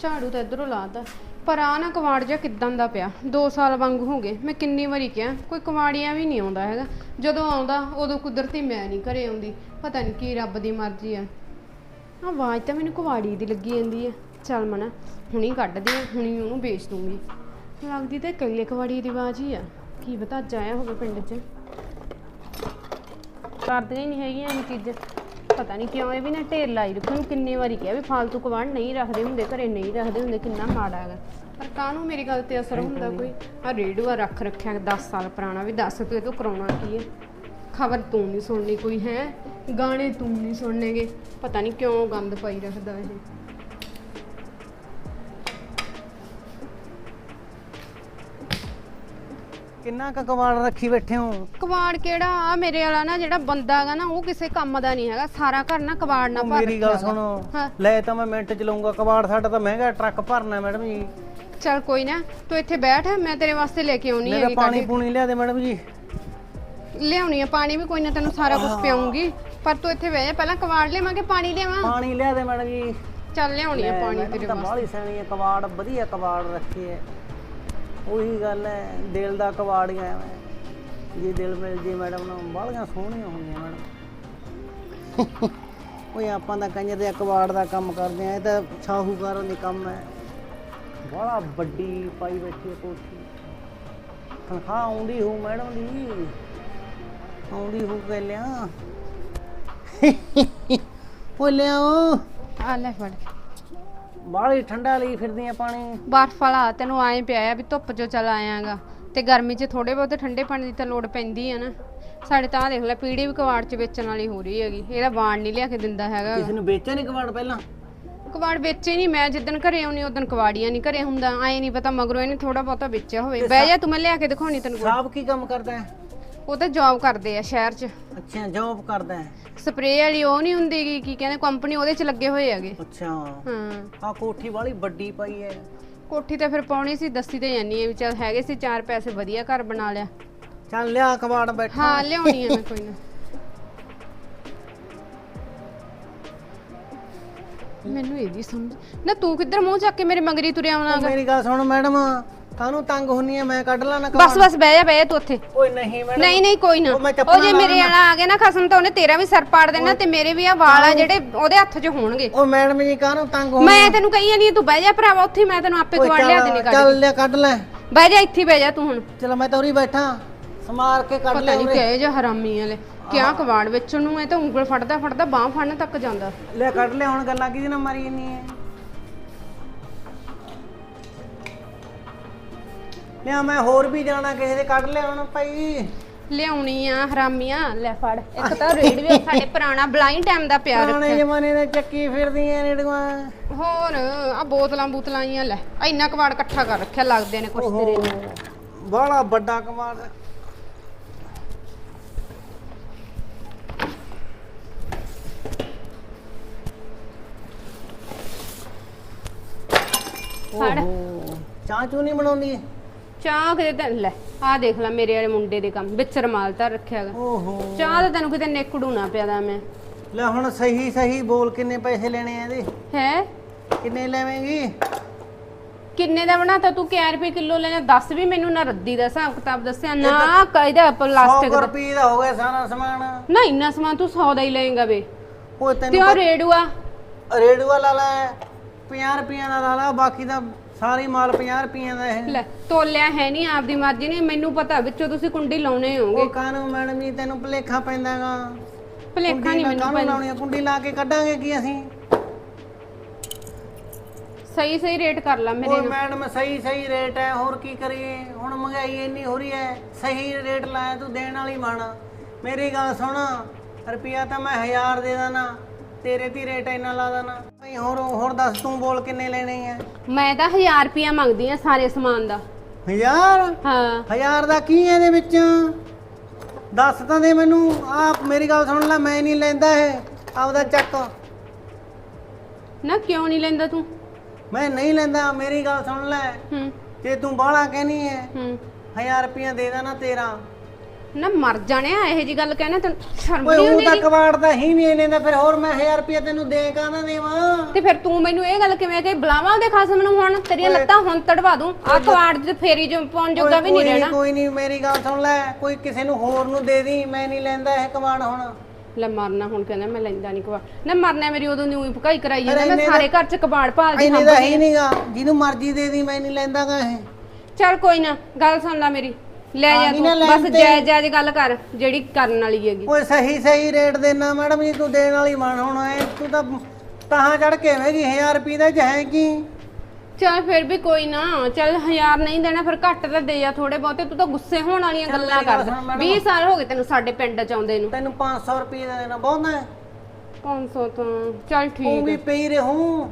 ਝਾੜੂ ਤਾਂ ਇਧਰੋਂ ਲਾਤਾ ਪਰ ਆ ਨਾ ਕਵਾੜ ਜਿਹਾ ਕਿਦਾਂ ਦਾ ਪਿਆ। 2 ਸਾਲ ਵਾਂਗੂ ਹੋ ਗਏ। ਮੈਂ ਕਿੰਨੀ ਵਾਰੀ ਕਿਹਾ, ਕੋਈ ਕਵਾੜੀਆਂ ਵੀ ਨਹੀਂ ਆਉਂਦਾ ਹੈਗਾ। ਜਦੋਂ ਆਉਂਦਾ, ਉਦੋਂ ਕੁਦਰਤੀ ਮੈਂ ਨਹੀਂ ਘਰੇ ਆਉਂਦੀ। ਪਤਾ ਨਹੀਂ ਕੀ ਰੱਬ ਦੀ ਮਰਜ਼ੀ ਆ। ਆਵਾਜ਼ ਤਾਂ ਮੈਨੂੰ ਕਵਾੜੀ ਦੀ ਲੱਗੀ ਜਾਂਦੀ ਹੈ ਚੱਲ ਮਨਾ, ਹੁਣੀ ਕੱਢਦੀ ਆ ਹੁਣੀ ਉਹਨੂੰ ਵੇਚ ਦੂੰਗੀ। ਲੱਗਦੀ ਤਾਂ ਇਕੱਲੇ ਕਵਾੜੀ ਦੀ ਆਵਾਜ਼ ਹੀ ਆ। ਕੀ ਪਤਾ ਅੱਜ ਆਇਆ ਹੋਵੇ ਪਿੰਡ 'ਚ। ਕਰਦੀਆਂ ਹੀ ਨਹੀਂ ਹੈਗੀਆਂ ਇਹ ਚੀਜ਼ਾਂ। ਪਤਾ ਨਹੀਂ ਕਿਉਂ ਇਹ ਵੀ ਨਾ ਢੇਰ ਲਾਈ ਰੱਖਣ ਨੂੰ ਵਾਰੀ ਕਿਹਾ ਵੀ ਫਾਲਤੂ ਕਵਾੜ ਨਹੀਂ ਰੱਖਦੇ ਹੁੰਦੇ, ਘਰੇ ਨਹੀਂ ਰੱਖਦੇ ਹੁੰਦੇ, ਕਿੰਨਾ ਮਾੜਾ ਹੈਗਾ। ਪਰ ਕਾਹਨੂੰ ਮੇਰੀ ਗੱਲ ਤੇ ਅਸਰ ਹੁੰਦਾ ਕੋਈ? ਆ ਰੇਡੂਆ ਰੱਖ ਰੱਖਿਆ 10 ਸਾਲ ਪੁਰਾਣਾ, ਵੀ ਦੱਸ ਤੂੰ ਇਹ ਤੋਂ ਕਰਾਉਣਾ ਕੀ ਹੈ? ਖਬਰ ਤੂੰ ਨਹੀਂ ਸੁਣਨੀ ਕੋਈ, ਹੈ? ਗਾਣੇ ਤੂੰ ਨਹੀਂ ਸੁਣਨੇਗੇ। ਪਤਾ ਨਹੀਂ ਕਿਉਂ ਗੰਦ ਪਾਈ ਰੱਖਦਾ ਇਹ। ਕਿੰਨਾ ਕੁ ਕਵਾੜ ਰੱਖੀ ਬੈਠੇ ਹੋ? ਕਵਾੜ ਕਿਹੜਾ? ਆ ਮੇਰੇ ਵਾਲਾ ਨਾ ਜਿਹੜਾ ਬੰਦਾ ਹੈਗਾ ਨਾ ਉਹ ਕਿਸੇ ਕੰਮ ਦਾ ਨਹੀਂ ਹੈਗਾ। ਸਾਰਾ ਘਰ ਨਾ ਕਵਾੜ ਨਾ ਭਰ ਮੇਰੀ ਗੱਲ ਰੱਖਿਆ ਹੈਗਾ। ਸੁਣੋ। ਹਾਂ। ਲੈ ਤਾਂ ਮੈਂ ਮਿੰਟ ਚ ਲਊਂਗਾ। ਕਵਾੜ ਸਾਡਾ ਤਾਂ ਮਹਿੰਗਾ ਟਰੱਕ ਭਰਨਾ ਮੈਡਮ ਜੀ। ਚਲ ਕੋਈ ਨਾ ਤੂੰ ਇੱਥੇ ਬੈਠ ਮੈਂ ਤੇਰੇ ਵਾਸਤੇ ਲੈ ਕੇ ਆਉਣੀ ਮੇਰਾ ਹੈਗੀ ਪਾਣੀ ਪੂਣੀ ਲਿਆ ਦੇ ਮੈਡਮ ਜੀ। ਲਿਆਉਣੀ ਆ ਪਾਣੀ ਵੀ ਕੋਈ ਨਾ ਤੈਨੂੰ ਸਾਰਾ ਕੁਝ ਪਿਆਉਂਗੀ। ਪਰ ਤੂੰ ਇੱਥੇ ਬਹਿ ਜਾ ਪਹਿਲਾਂ ਕਵਾੜ ਲਿਆਵਾਂਗੇ ਪਾਣੀ ਲਿਆਵਾਂ? ਪਾਣੀ ਲਿਆ ਦੇ ਮੈਡਮ ਜੀ। ਚੱਲ ਲਿਆਉਣੀ ਆ ਲੈ, ਪਾਣੀ ਮੈਡਮ ਤੇਰੇ ਤਾਂ ਵਾਸਤੇ। ਬਾਹਲੀ ਸੈਣੀ ਹੈ ਕਵਾੜ ਵਧੀਆ ਕਵਾੜ ਰੱਖੇ ਹੈ ਉਹੀ ਗੱਲ ਹੈ ਦਿਲ ਦਾ ਕਵਾੜ ਹੀ ਐ ਜੇ ਦਿਲ ਮਿਲ ਜੇ ਮੈਡਮ ਨੂੰ ਬਾਹਲੀਆਂ ਸੋਹਣੀਆਂ ਹੁੰਦੀਆਂ ਮੈਡਮ। ਓਏ ਆਪਾਂ ਤਾਂ ਕੰਜਰ ਦੇ ਕਵਾੜ ਦਾ ਕੰਮ ਕਰਦੇ ਆ ਇਹ ਤਾਂ ਸਾਹੂਕਾਰਾਂ ਦੇ ਕੰਮ ਹੈ। ਬੜਾ ਵੱਡੀ ਪਾਈ ਬੈਠੀ ਹੈ ਕੋਠੀ। ਤਨਖਾਹ ਆਉਂਦੀ ਹੋ ਮੈਡਮ ਦੀ। ਆਉਂਦੀ ਹੋ ਕੇ ਲਿਆ ਓ ਲਿਆਓ ਆ ਲੈ ਫੜ ਬਾਹਲੀ ਠੰਡਾ ਲਈ ਫਿਰਦੀ ਆ ਪਾਣੀ। ਬਰਫ ਵਾਲਾ ਤੈਨੂੰ ਆਏ ਪਿਆ ਆ ਵੀ ਧੁੱਪ ਚੋਂ ਚੱਲ ਆਇਆਗਾ। ਤੇ ਗਰਮੀ 'ਚ ਥੋੜੇ ਬਹੁਤੇ ਠੰਡੇ ਪਾਣੀ ਦੀ ਤਾਂ ਲੋੜ ਪੈਂਦੀ ਆ ਨਾ। ਸਾਡੇ ਤਾਂ ਆਹ ਦੇਖ ਲੈ ਪੀੜੀ ਵੀ ਕਵਾੜ 'ਚ ਵੇਚਣ ਵਾਲੀ ਹੋ ਰਹੀ ਹੈਗੀ। ਇਹਦਾ ਬਾਣ ਨਹੀਂ ਲਿਆ ਕੇ ਦਿੰਦਾ ਹੈਗਾ। ਕਿਸੇ ਨੂੰ ਵੇਚਿਆ ਨਹੀਂ ਕਵਾੜ ਪਹਿਲਾਂ? ਕਵਾੜ ਵੇਚੇ ਨਹੀਂ ਮੈਂ ਜਿੱਦਣ ਘਰੇ ਆਉਣੀ ਉਦੋਂ ਕਵਾੜੀਆਂ ਨਹੀਂ ਘਰੇ ਹੁੰਦਾ। ਆਏ ਨਹੀਂ ਪਤਾ ਮਗਰੋਂ ਇਹਨੇ ਥੋੜਾ ਬਹੁਤਾ ਵੇਚਿਆ ਹੋਵੇ। ਬਹਿ ਜਾ ਤੂੰ ਮੈਂ ਲਿਆ ਕੇ ਦਿਖਾਉਣੀ ਤੈਨੂੰ। ਸਾਹਬ ਕੀ ਕੰਮ ਕਰਦਾ ਹੈ? ਉਹ ਤਾਂ ਜੌਬ ਕਰਦੇ ਆ ਸ਼ਹਿਰ 'ਚ। ਅੱਛਾ ਜੌਬ ਕਰਦਾ ਹੈ। ਸਪਰੇਅ ਵਾਲੀ ਉਹ ਨਹੀਂ ਹੁੰਦੀ ਗੀ, ਕੀ ਕਹਿੰਦੇ ਕੰਪਨੀ ਉਹਦੇ 'ਚ ਲੱਗੇ ਹੋਏ ਹੈਗੇ। ਅੱਛਾ। ਹਾਂ। ਆ ਕੋਠੀ ਵਾਲੀ ਵੱਡੀ ਪਈ ਹੈ। ਕੋਠੀ ਤਾਂ ਫਿਰ ਪਾਉਣੀ ਸੀ ਦੱਸੀ ਤੇ ਜਾਨੀ ਹੈ ਵੀ ਚੱਲ ਹੈਗੇ ਸੀ ਚਾਰ ਪੈਸੇ ਵਧੀਆ ਘਰ ਬਣਾ ਲਿਆ। ਚੱਲ ਲਿਆ ਕਵਾੜ ਬੈਠਾ। ਹਾਂ ਲਿਆਉਣੀ ਹੈ ਮੈਂ ਕੋਈ ਨਾ। ਮੈਨੂੰ ਇਹਦੀ ਸਮਝ ਨਾ ਤੂੰ ਕਿੱਧਰ ਮੂੰਹ ਚੱਕ ਕੇ ਮੇਰੇ ਮੰਗਰੀ ਤੁਰਿਆ ਆਉਣਾ ਮੇਰੀ ਗੱਲ ਸੁਣ ਮੈਡਮ ਕਾਹਨੂੰ ਤੰਗ ਹੁੰਨੀ ਆ? ਮੈਂ ਕੱਢ ਲਾਂ ਨਾ ਬਸ ਬਸ ਬਹਿ ਜਾ ਬਹਿ ਜਾ ਤੂੰ ਉੱਥੇ। ਓਏ ਨਹੀਂ ਮੈਡਮ ਨਹੀਂ ਨਹੀਂ ਕੋਈ ਨਾ। ਉਹ ਮੈਂ ਉਹ ਜੇ ਮੇਰੇ ਵਾਲਾ ਆ ਗਿਆ ਨਾ ਖਸਮ ਤਾਂ ਉਹਨੇ ਤੇਰਾ ਵੀ ਸਿਰ ਪਾੜ ਦੇਣਾ ਤੇ ਮੇਰੇ ਵੀ ਆ ਵਾਲ ਆ ਜਿਹੜੇ ਉਹਦੇ ਹੱਥ 'ਚ ਹੋਣਗੇ। ਓ ਮੈਡਮ ਜੀ ਕਾਹਨੂੰ ਤੰਗ ਹੋ ਮੈਂ ਤੈਨੂੰ ਕਹੀ ਜਾਂਦੀ ਤੂੰ ਬਹਿ ਜਾ ਭਰਾਵਾ ਉੱਥੇ ਮੈਂ ਤੈਨੂੰ ਆਪੇ ਕਵਾੜ ਲਿਆ ਦੇਣੀ ਕੱਢ ਚੱਲ ਲਿਆ ਕੱਢ ਲੈ। ਬਹਿ ਜਾ ਇੱਥੇ ਬਹਿ ਜਾ ਤੂੰ ਹੁਣ। ਚਲ ਮੈਂ ਤਾਂ ਉਰੀ ਬੈਠਾ। ਸਮਾਰ ਕੇ ਕੱਢ ਪਤਾ ਲੈ ਨਹੀਂ ਕਿਹੇ ਜਿਹਾ ਹਰਾਮੀ ਵਾਲੇ ਕਿਆ ਕਵਾੜ ਵੇਚਣ ਨੂੰ ਇਹ ਤਾਂ ਉਂਗਲ ਫੜਦਾ ਫੜਦਾ ਬਾਹ ਫੜਨ ਤੱਕ ਜਾਂਦਾ। ਲੈ ਕੱਢ ਲੈ ਹੁਣ ਗੱਲਾਂ ਕਿਹਦੇ ਨਾਲ ਮਾਰੀ ਜੰਨੀ ਹੈ ਲਿਆ ਮੈਂ ਹੋਰ ਵੀ ਜਾਣਾ ਕਿਸੇ ਦੇ ਕੱਢ ਲਿਆ ਹੁਣ ਭਾਈ। ਲਿਆਉਣੀ ਆ ਹਰਾਮੀਆਂ ਲੈ ਫੜ। ਇੱਕ ਤਾਂ ਰੇਡੀਓ ਸਾਡੇ ਪੁਰਾਣਾ ਬਲਾਈਂਡ ਟਾਈਮ ਦਾ ਪਿਆਰ ਪੁਰਾਣੇ ਜ਼ਮਾਨੇ ਦੇ ਚੱਕੀ ਫਿਰਦੀਆਂ ਨੇੜੀਆਂ ਹੋਰ ਆ ਬੋਤਲਾਂ ਬੂਤਲਾਂ ਆਈਆਂ ਲੈ ਇੰਨਾ ਕਵਾੜ ਇਕੱਠਾ ਕਰ ਰੱਖਿਆ ਲੱਗਦੇ ਨੇ ਕੁਛ ਤੇਰੇ ਨੂੰ ਬੜਾ ਵੱਡਾ ਕਮਾਲ ਫੜ। ਚਾਹ ਚੂ ਨਹੀਂ ਬਣਾਉਂਦੀ? ਚਾਹ ਕਿਤੇ ਤਾਂ ਲੈ ਆ ਦੇਖ ਲੈ ਮੇਰੇ ਵਾਲੇ ਮੁੰਡੇ ਦੇ ਕੰਮ ਵਿੱਚ ਰਮਾਲ ਤਾਂ ਰੱਖਿਆਗਾ ਓਹੋ। ਚਾਹ ਤਾਂ ਤੈਨੂੰ ਕਿਤੇ ਨੇਕੜੂ ਨਾ ਪਿਆਦਾ ਮੈਂ। ਲੈ ਹੁਣ ਸਹੀ ਸਹੀ ਬੋਲ ਕਿੰਨੇ ਪੈਸੇ ਲੈਣੇ ਆ ਇਹਦੇ? ਹੈ? ਕਿੰਨੇ ਲੈਵੇਂਗੀ? ਕਿੰਨੇ ਦਾ ਬਣਾਤਾ ਤੂੰ? ਕਿਆ ਰੁਪਏ ਕਿਲੋ ਲੈਣਾ? ਦੱਸ ਵੀ ਮੈਨੂੰ ਨਾ ਰੱਦੀ ਦਾ ਹਿਸਾਬ ਕਿਤਾਬ ਦੱਸਿਆ ਨਾ ਕਾਇਦਾ ਪਲਾਸਟਿਕ 100 ਦਾ। ਰੁਪਏ ਦਾ ਹੋ ਗਿਆ ਸਾਰਾ ਸਮਾਨ। ਨਾ ਇੰਨਾ ਸਮਾਨ ਤੂੰ 100 ਦਾ ਹੀ ਲਏਗਾ ਵੇ। ਉਹ ਤੇ ਤੈਨੂੰ ਉਹ ਰੇਡੂਆ ਰੇਡੂਆ ਲਾ ਲੈ 50 ਰੁਪਈਆਂ ਦਾ ਲਾ ਲਾ ਬਾਕੀ ਦਾ ਸਾਰੀ ਮਾਲ 50 ਰੁਪਈਆਂ ਦਾ ਇਹ। ਲੈ ਤੋਲਿਆ ਹੈ ਨਹੀਂ ਆਪਦੀ ਮਰਜ਼ੀ ਨੇ ਮੈਨੂੰ ਪਤਾ ਵਿੱਚੋਂ ਤੁਸੀਂ ਕੁੰਡੀ ਲਾਉਣੇ ਹੋਗੇ ਉਹ ਕਾਨੂੰ ਮੈਡਮ ਜੀ ਤੈਨੂੰ ਭਲੇਖਾ ਪੈਂਦਾਗਾ। ਭਲੇਖਾ ਨਹੀਂ ਮੈਨੂੰ ਕਾਨੂੰ ਲਾਉਣੀ ਆ? ਕੁੰਡੀ ਲਾ ਕੇ ਕੱਢਾਂਗੇ ਕੀ ਅਸੀਂ? ਸਹੀ ਸਹੀ ਰੇਟ ਕਰ ਲਾ ਮੇਰੇ ਉਹ ਮੈਡਮ ਸਹੀ ਸਹੀ ਰੇਟ ਹੈ ਹੋਰ ਕੀ ਕਰੀਏ? ਹੁਣ ਮਹਿੰਗਾਈ ਇੰਨੀ ਹੋ ਰਹੀ ਹੈ ਸਹੀ ਰੇਟ ਲਾਇਆ ਤੂੰ ਦੇਣ ਵਾਲੀ ਬਣ। ਮੇਰੀ ਗੱਲ ਸੁਣ ਰੁਪਿਆ ਤਾਂ ਮੈਂ 1000 ਦੇ ਦਾਂ ਤੇਰੇ ਤੇ ਰੇਟ ਇੰਨਾ ਲਾ ਦੇਣਾ ਭਈ ਹੋਰ ਹੋਰ ਦੱਸ ਤੂੰ ਬੋਲ ਕਿੰਨੇ ਲੈਣੇ ਆ? ਮੈਂ ਤਾਂ 1000 ਰੁਪਿਆ ਮੰਗਦੀ ਆ ਸਾਰੇ ਸਮਾਨ ਦਾ। 1000 ਹਾਂ। ਹਜ਼ਾਰ ਦਾ ਕੀ ਹੈ ਇਹਦੇ ਵਿੱਚ? ਦੱਸ ਤਾਂ ਦੇ ਮੈਨੂੰ ਆਪ ਮੇਰੀ ਗੱਲ ਸੁਣ ਲੈ ਮੈਂ ਨਹੀਂ ਲੈਂਦਾ ਇਹ। ਆਪਦਾ ਚੱਕ। ਨਾ ਕਿਉਂ ਨਹੀਂ ਲੈਂਦਾ ਤੂੰ? ਮੈਂ ਨਹੀਂ ਲੈਂਦਾ ਮੇਰੀ ਗੱਲ ਸੁਣ ਲੈ। ਹੂੰ। ਜੇ ਤੂੰ ਬਾਹਲਾ ਕਹਿਨੀ ਹੈ ਹੂੰ। 1000 ਰੁਪਇਆ ਦੇ ਦੇਣਾ ਤੇਰਾ। ਨਾ ਮਰ ਜਾਣਿਆ ਇਹੋ ਜੀ ਗੱਲ ਕਹਿਣਾ ਤੈਨੂੰ ਸ਼ਰਮ ਓਏ ਨਹੀਂ ਉਹ ਤਾਂ ਆਉਂਦੀ ਕਬਾੜ ਦਾ ਹੀ ਨਹੀਂ ਇਹਨੇ ਦਾ ਫਿਰ ਹੋਰ ਮੈਂ 1000 ਰੁਪਏ ਤੈਨੂੰ ਦੇ ਕਾਹਦਾ ਦੇਵਾਂ? ਤੇ ਫਿਰ ਤੂੰ ਮੈਨੂੰ ਇਹ ਗੱਲ ਕਿਵੇਂ ਕਹੀ? ਬੁਲਾਵਾਂ ਉਹਦੇ ਖਸਮ ਨੂੰ ਹੁਣ? ਤੇਰੀਆਂ ਲੱਤਾਂ ਹੁਣ ਤੜਵਾ ਦੂੰ। ਆ ਕਵਾੜ ਤੇ ਫੇਰੀ ਜੋ ਪਾਉਣ ਜੋਗਾ ਵੀ ਨਹੀਂ ਕੋਈ ਰਹਿਣਾ। ਕੋਈ ਨਹੀਂ ਮੇਰੀ ਗੱਲ ਸੁਣ ਲੈ। ਕੋਈ ਕਿਸੇ ਨੂੰ ਹੋਰ ਨੂੰ ਦੇ ਦੀ ਮੈਂ ਨਹੀਂ ਲੈਂਦਾ ਇਹ ਕਬਾੜ ਹੁਣ। ਲੈ ਮਰਨਾ ਹੁਣ ਕਹਿੰਦਾ ਮੈਂ ਲੈਂਦਾ ਨਹੀਂ ਕਬਾੜ ਨਾ ਮਰਨਾ ਮੇਰੀ ਉਦੋਂ ਦੀ ਉਹੀ ਭਕਾਈ ਕਰਾਈ ਜਾਂਦਾ ਮੈਂ ਇੰਨੇ ਸਾਰੇ ਘਰ ਚ ਕਬਾੜ ਭਾਲਦੀ ਹਾਂ ਦਾ ਹੀ ਨਹੀਂਗਾ ਜਿਹਨੂੰ ਮਰਜ਼ੀ ਦੇ ਦੀ ਮੈਂ ਨਹੀਂ ਲੈਂਦਾਗਾ ਇਹ। ਚੱਲ ਕੋਈ ਨਾ ਗੱਲ ਸੁਣ ਲੈ ਮੇਰੀ। ਲੈ ਜਾ ਤੂੰ ਨਾ ਲੈਣ ਬਸ ਤੇ। ਜਾਇਜ਼ ਜਾਇਜ਼ ਗੱਲ ਕਰ ਜਿਹੜੀ ਕਰਨ ਵਾਲੀ ਹੈਗੀ। ਓਏ ਸਹੀ ਸਹੀ ਰੇਟ ਦੇਣਾ ਮੈਡਮ ਜੀ ਤੂੰ ਦੇਣ ਵਾਲੀ ਮਨ ਹੁਣ ਐ ਤੂੰ ਤਾਂ ਤਾਹਾਂ ਚੜ ਕੇ ਆਵੇਂਗੀ 1000 ਰੁਪਏ ਦਾ ਜਹੈ ਕੀ? ਚੱਲ ਫਿਰ ਵੀ ਕੋਈ ਨਾ ਚੱਲ ਹਜ਼ਾਰ ਨਹੀਂ ਦੇਣਾ ਫਿਰ ਘੱਟ ਤਾਂ ਦੇ ਜਾ ਥੋੜੇ ਬਹੁਤੇ ਤੂੰ ਤਾਂ ਗੁੱਸੇ ਹੋਣ ਵਾਲੀਆਂ ਚੱਲ ਗੱਲਾਂ ਮੇਰੀ ਗੱਲ ਕਰਦਾ ਸੁਣ ਮੈਡਮ। 20 ਸਾਲ ਹੋ ਗਏ ਤੈਨੂੰ ਸਾਡੇ ਪਿੰਡ ਚ ਆਉਂਦੇ ਨੂੰ। ਤੈਨੂੰ 500 ਰੁਪਏ ਦਾ ਦੇਣਾ ਬਹੁਤ ਹੈ। 500 ਤੋਂ ਚੱਲ ਠੀਕ ਵੀ ਹੈ। ਪਈ ਰਹੂੰ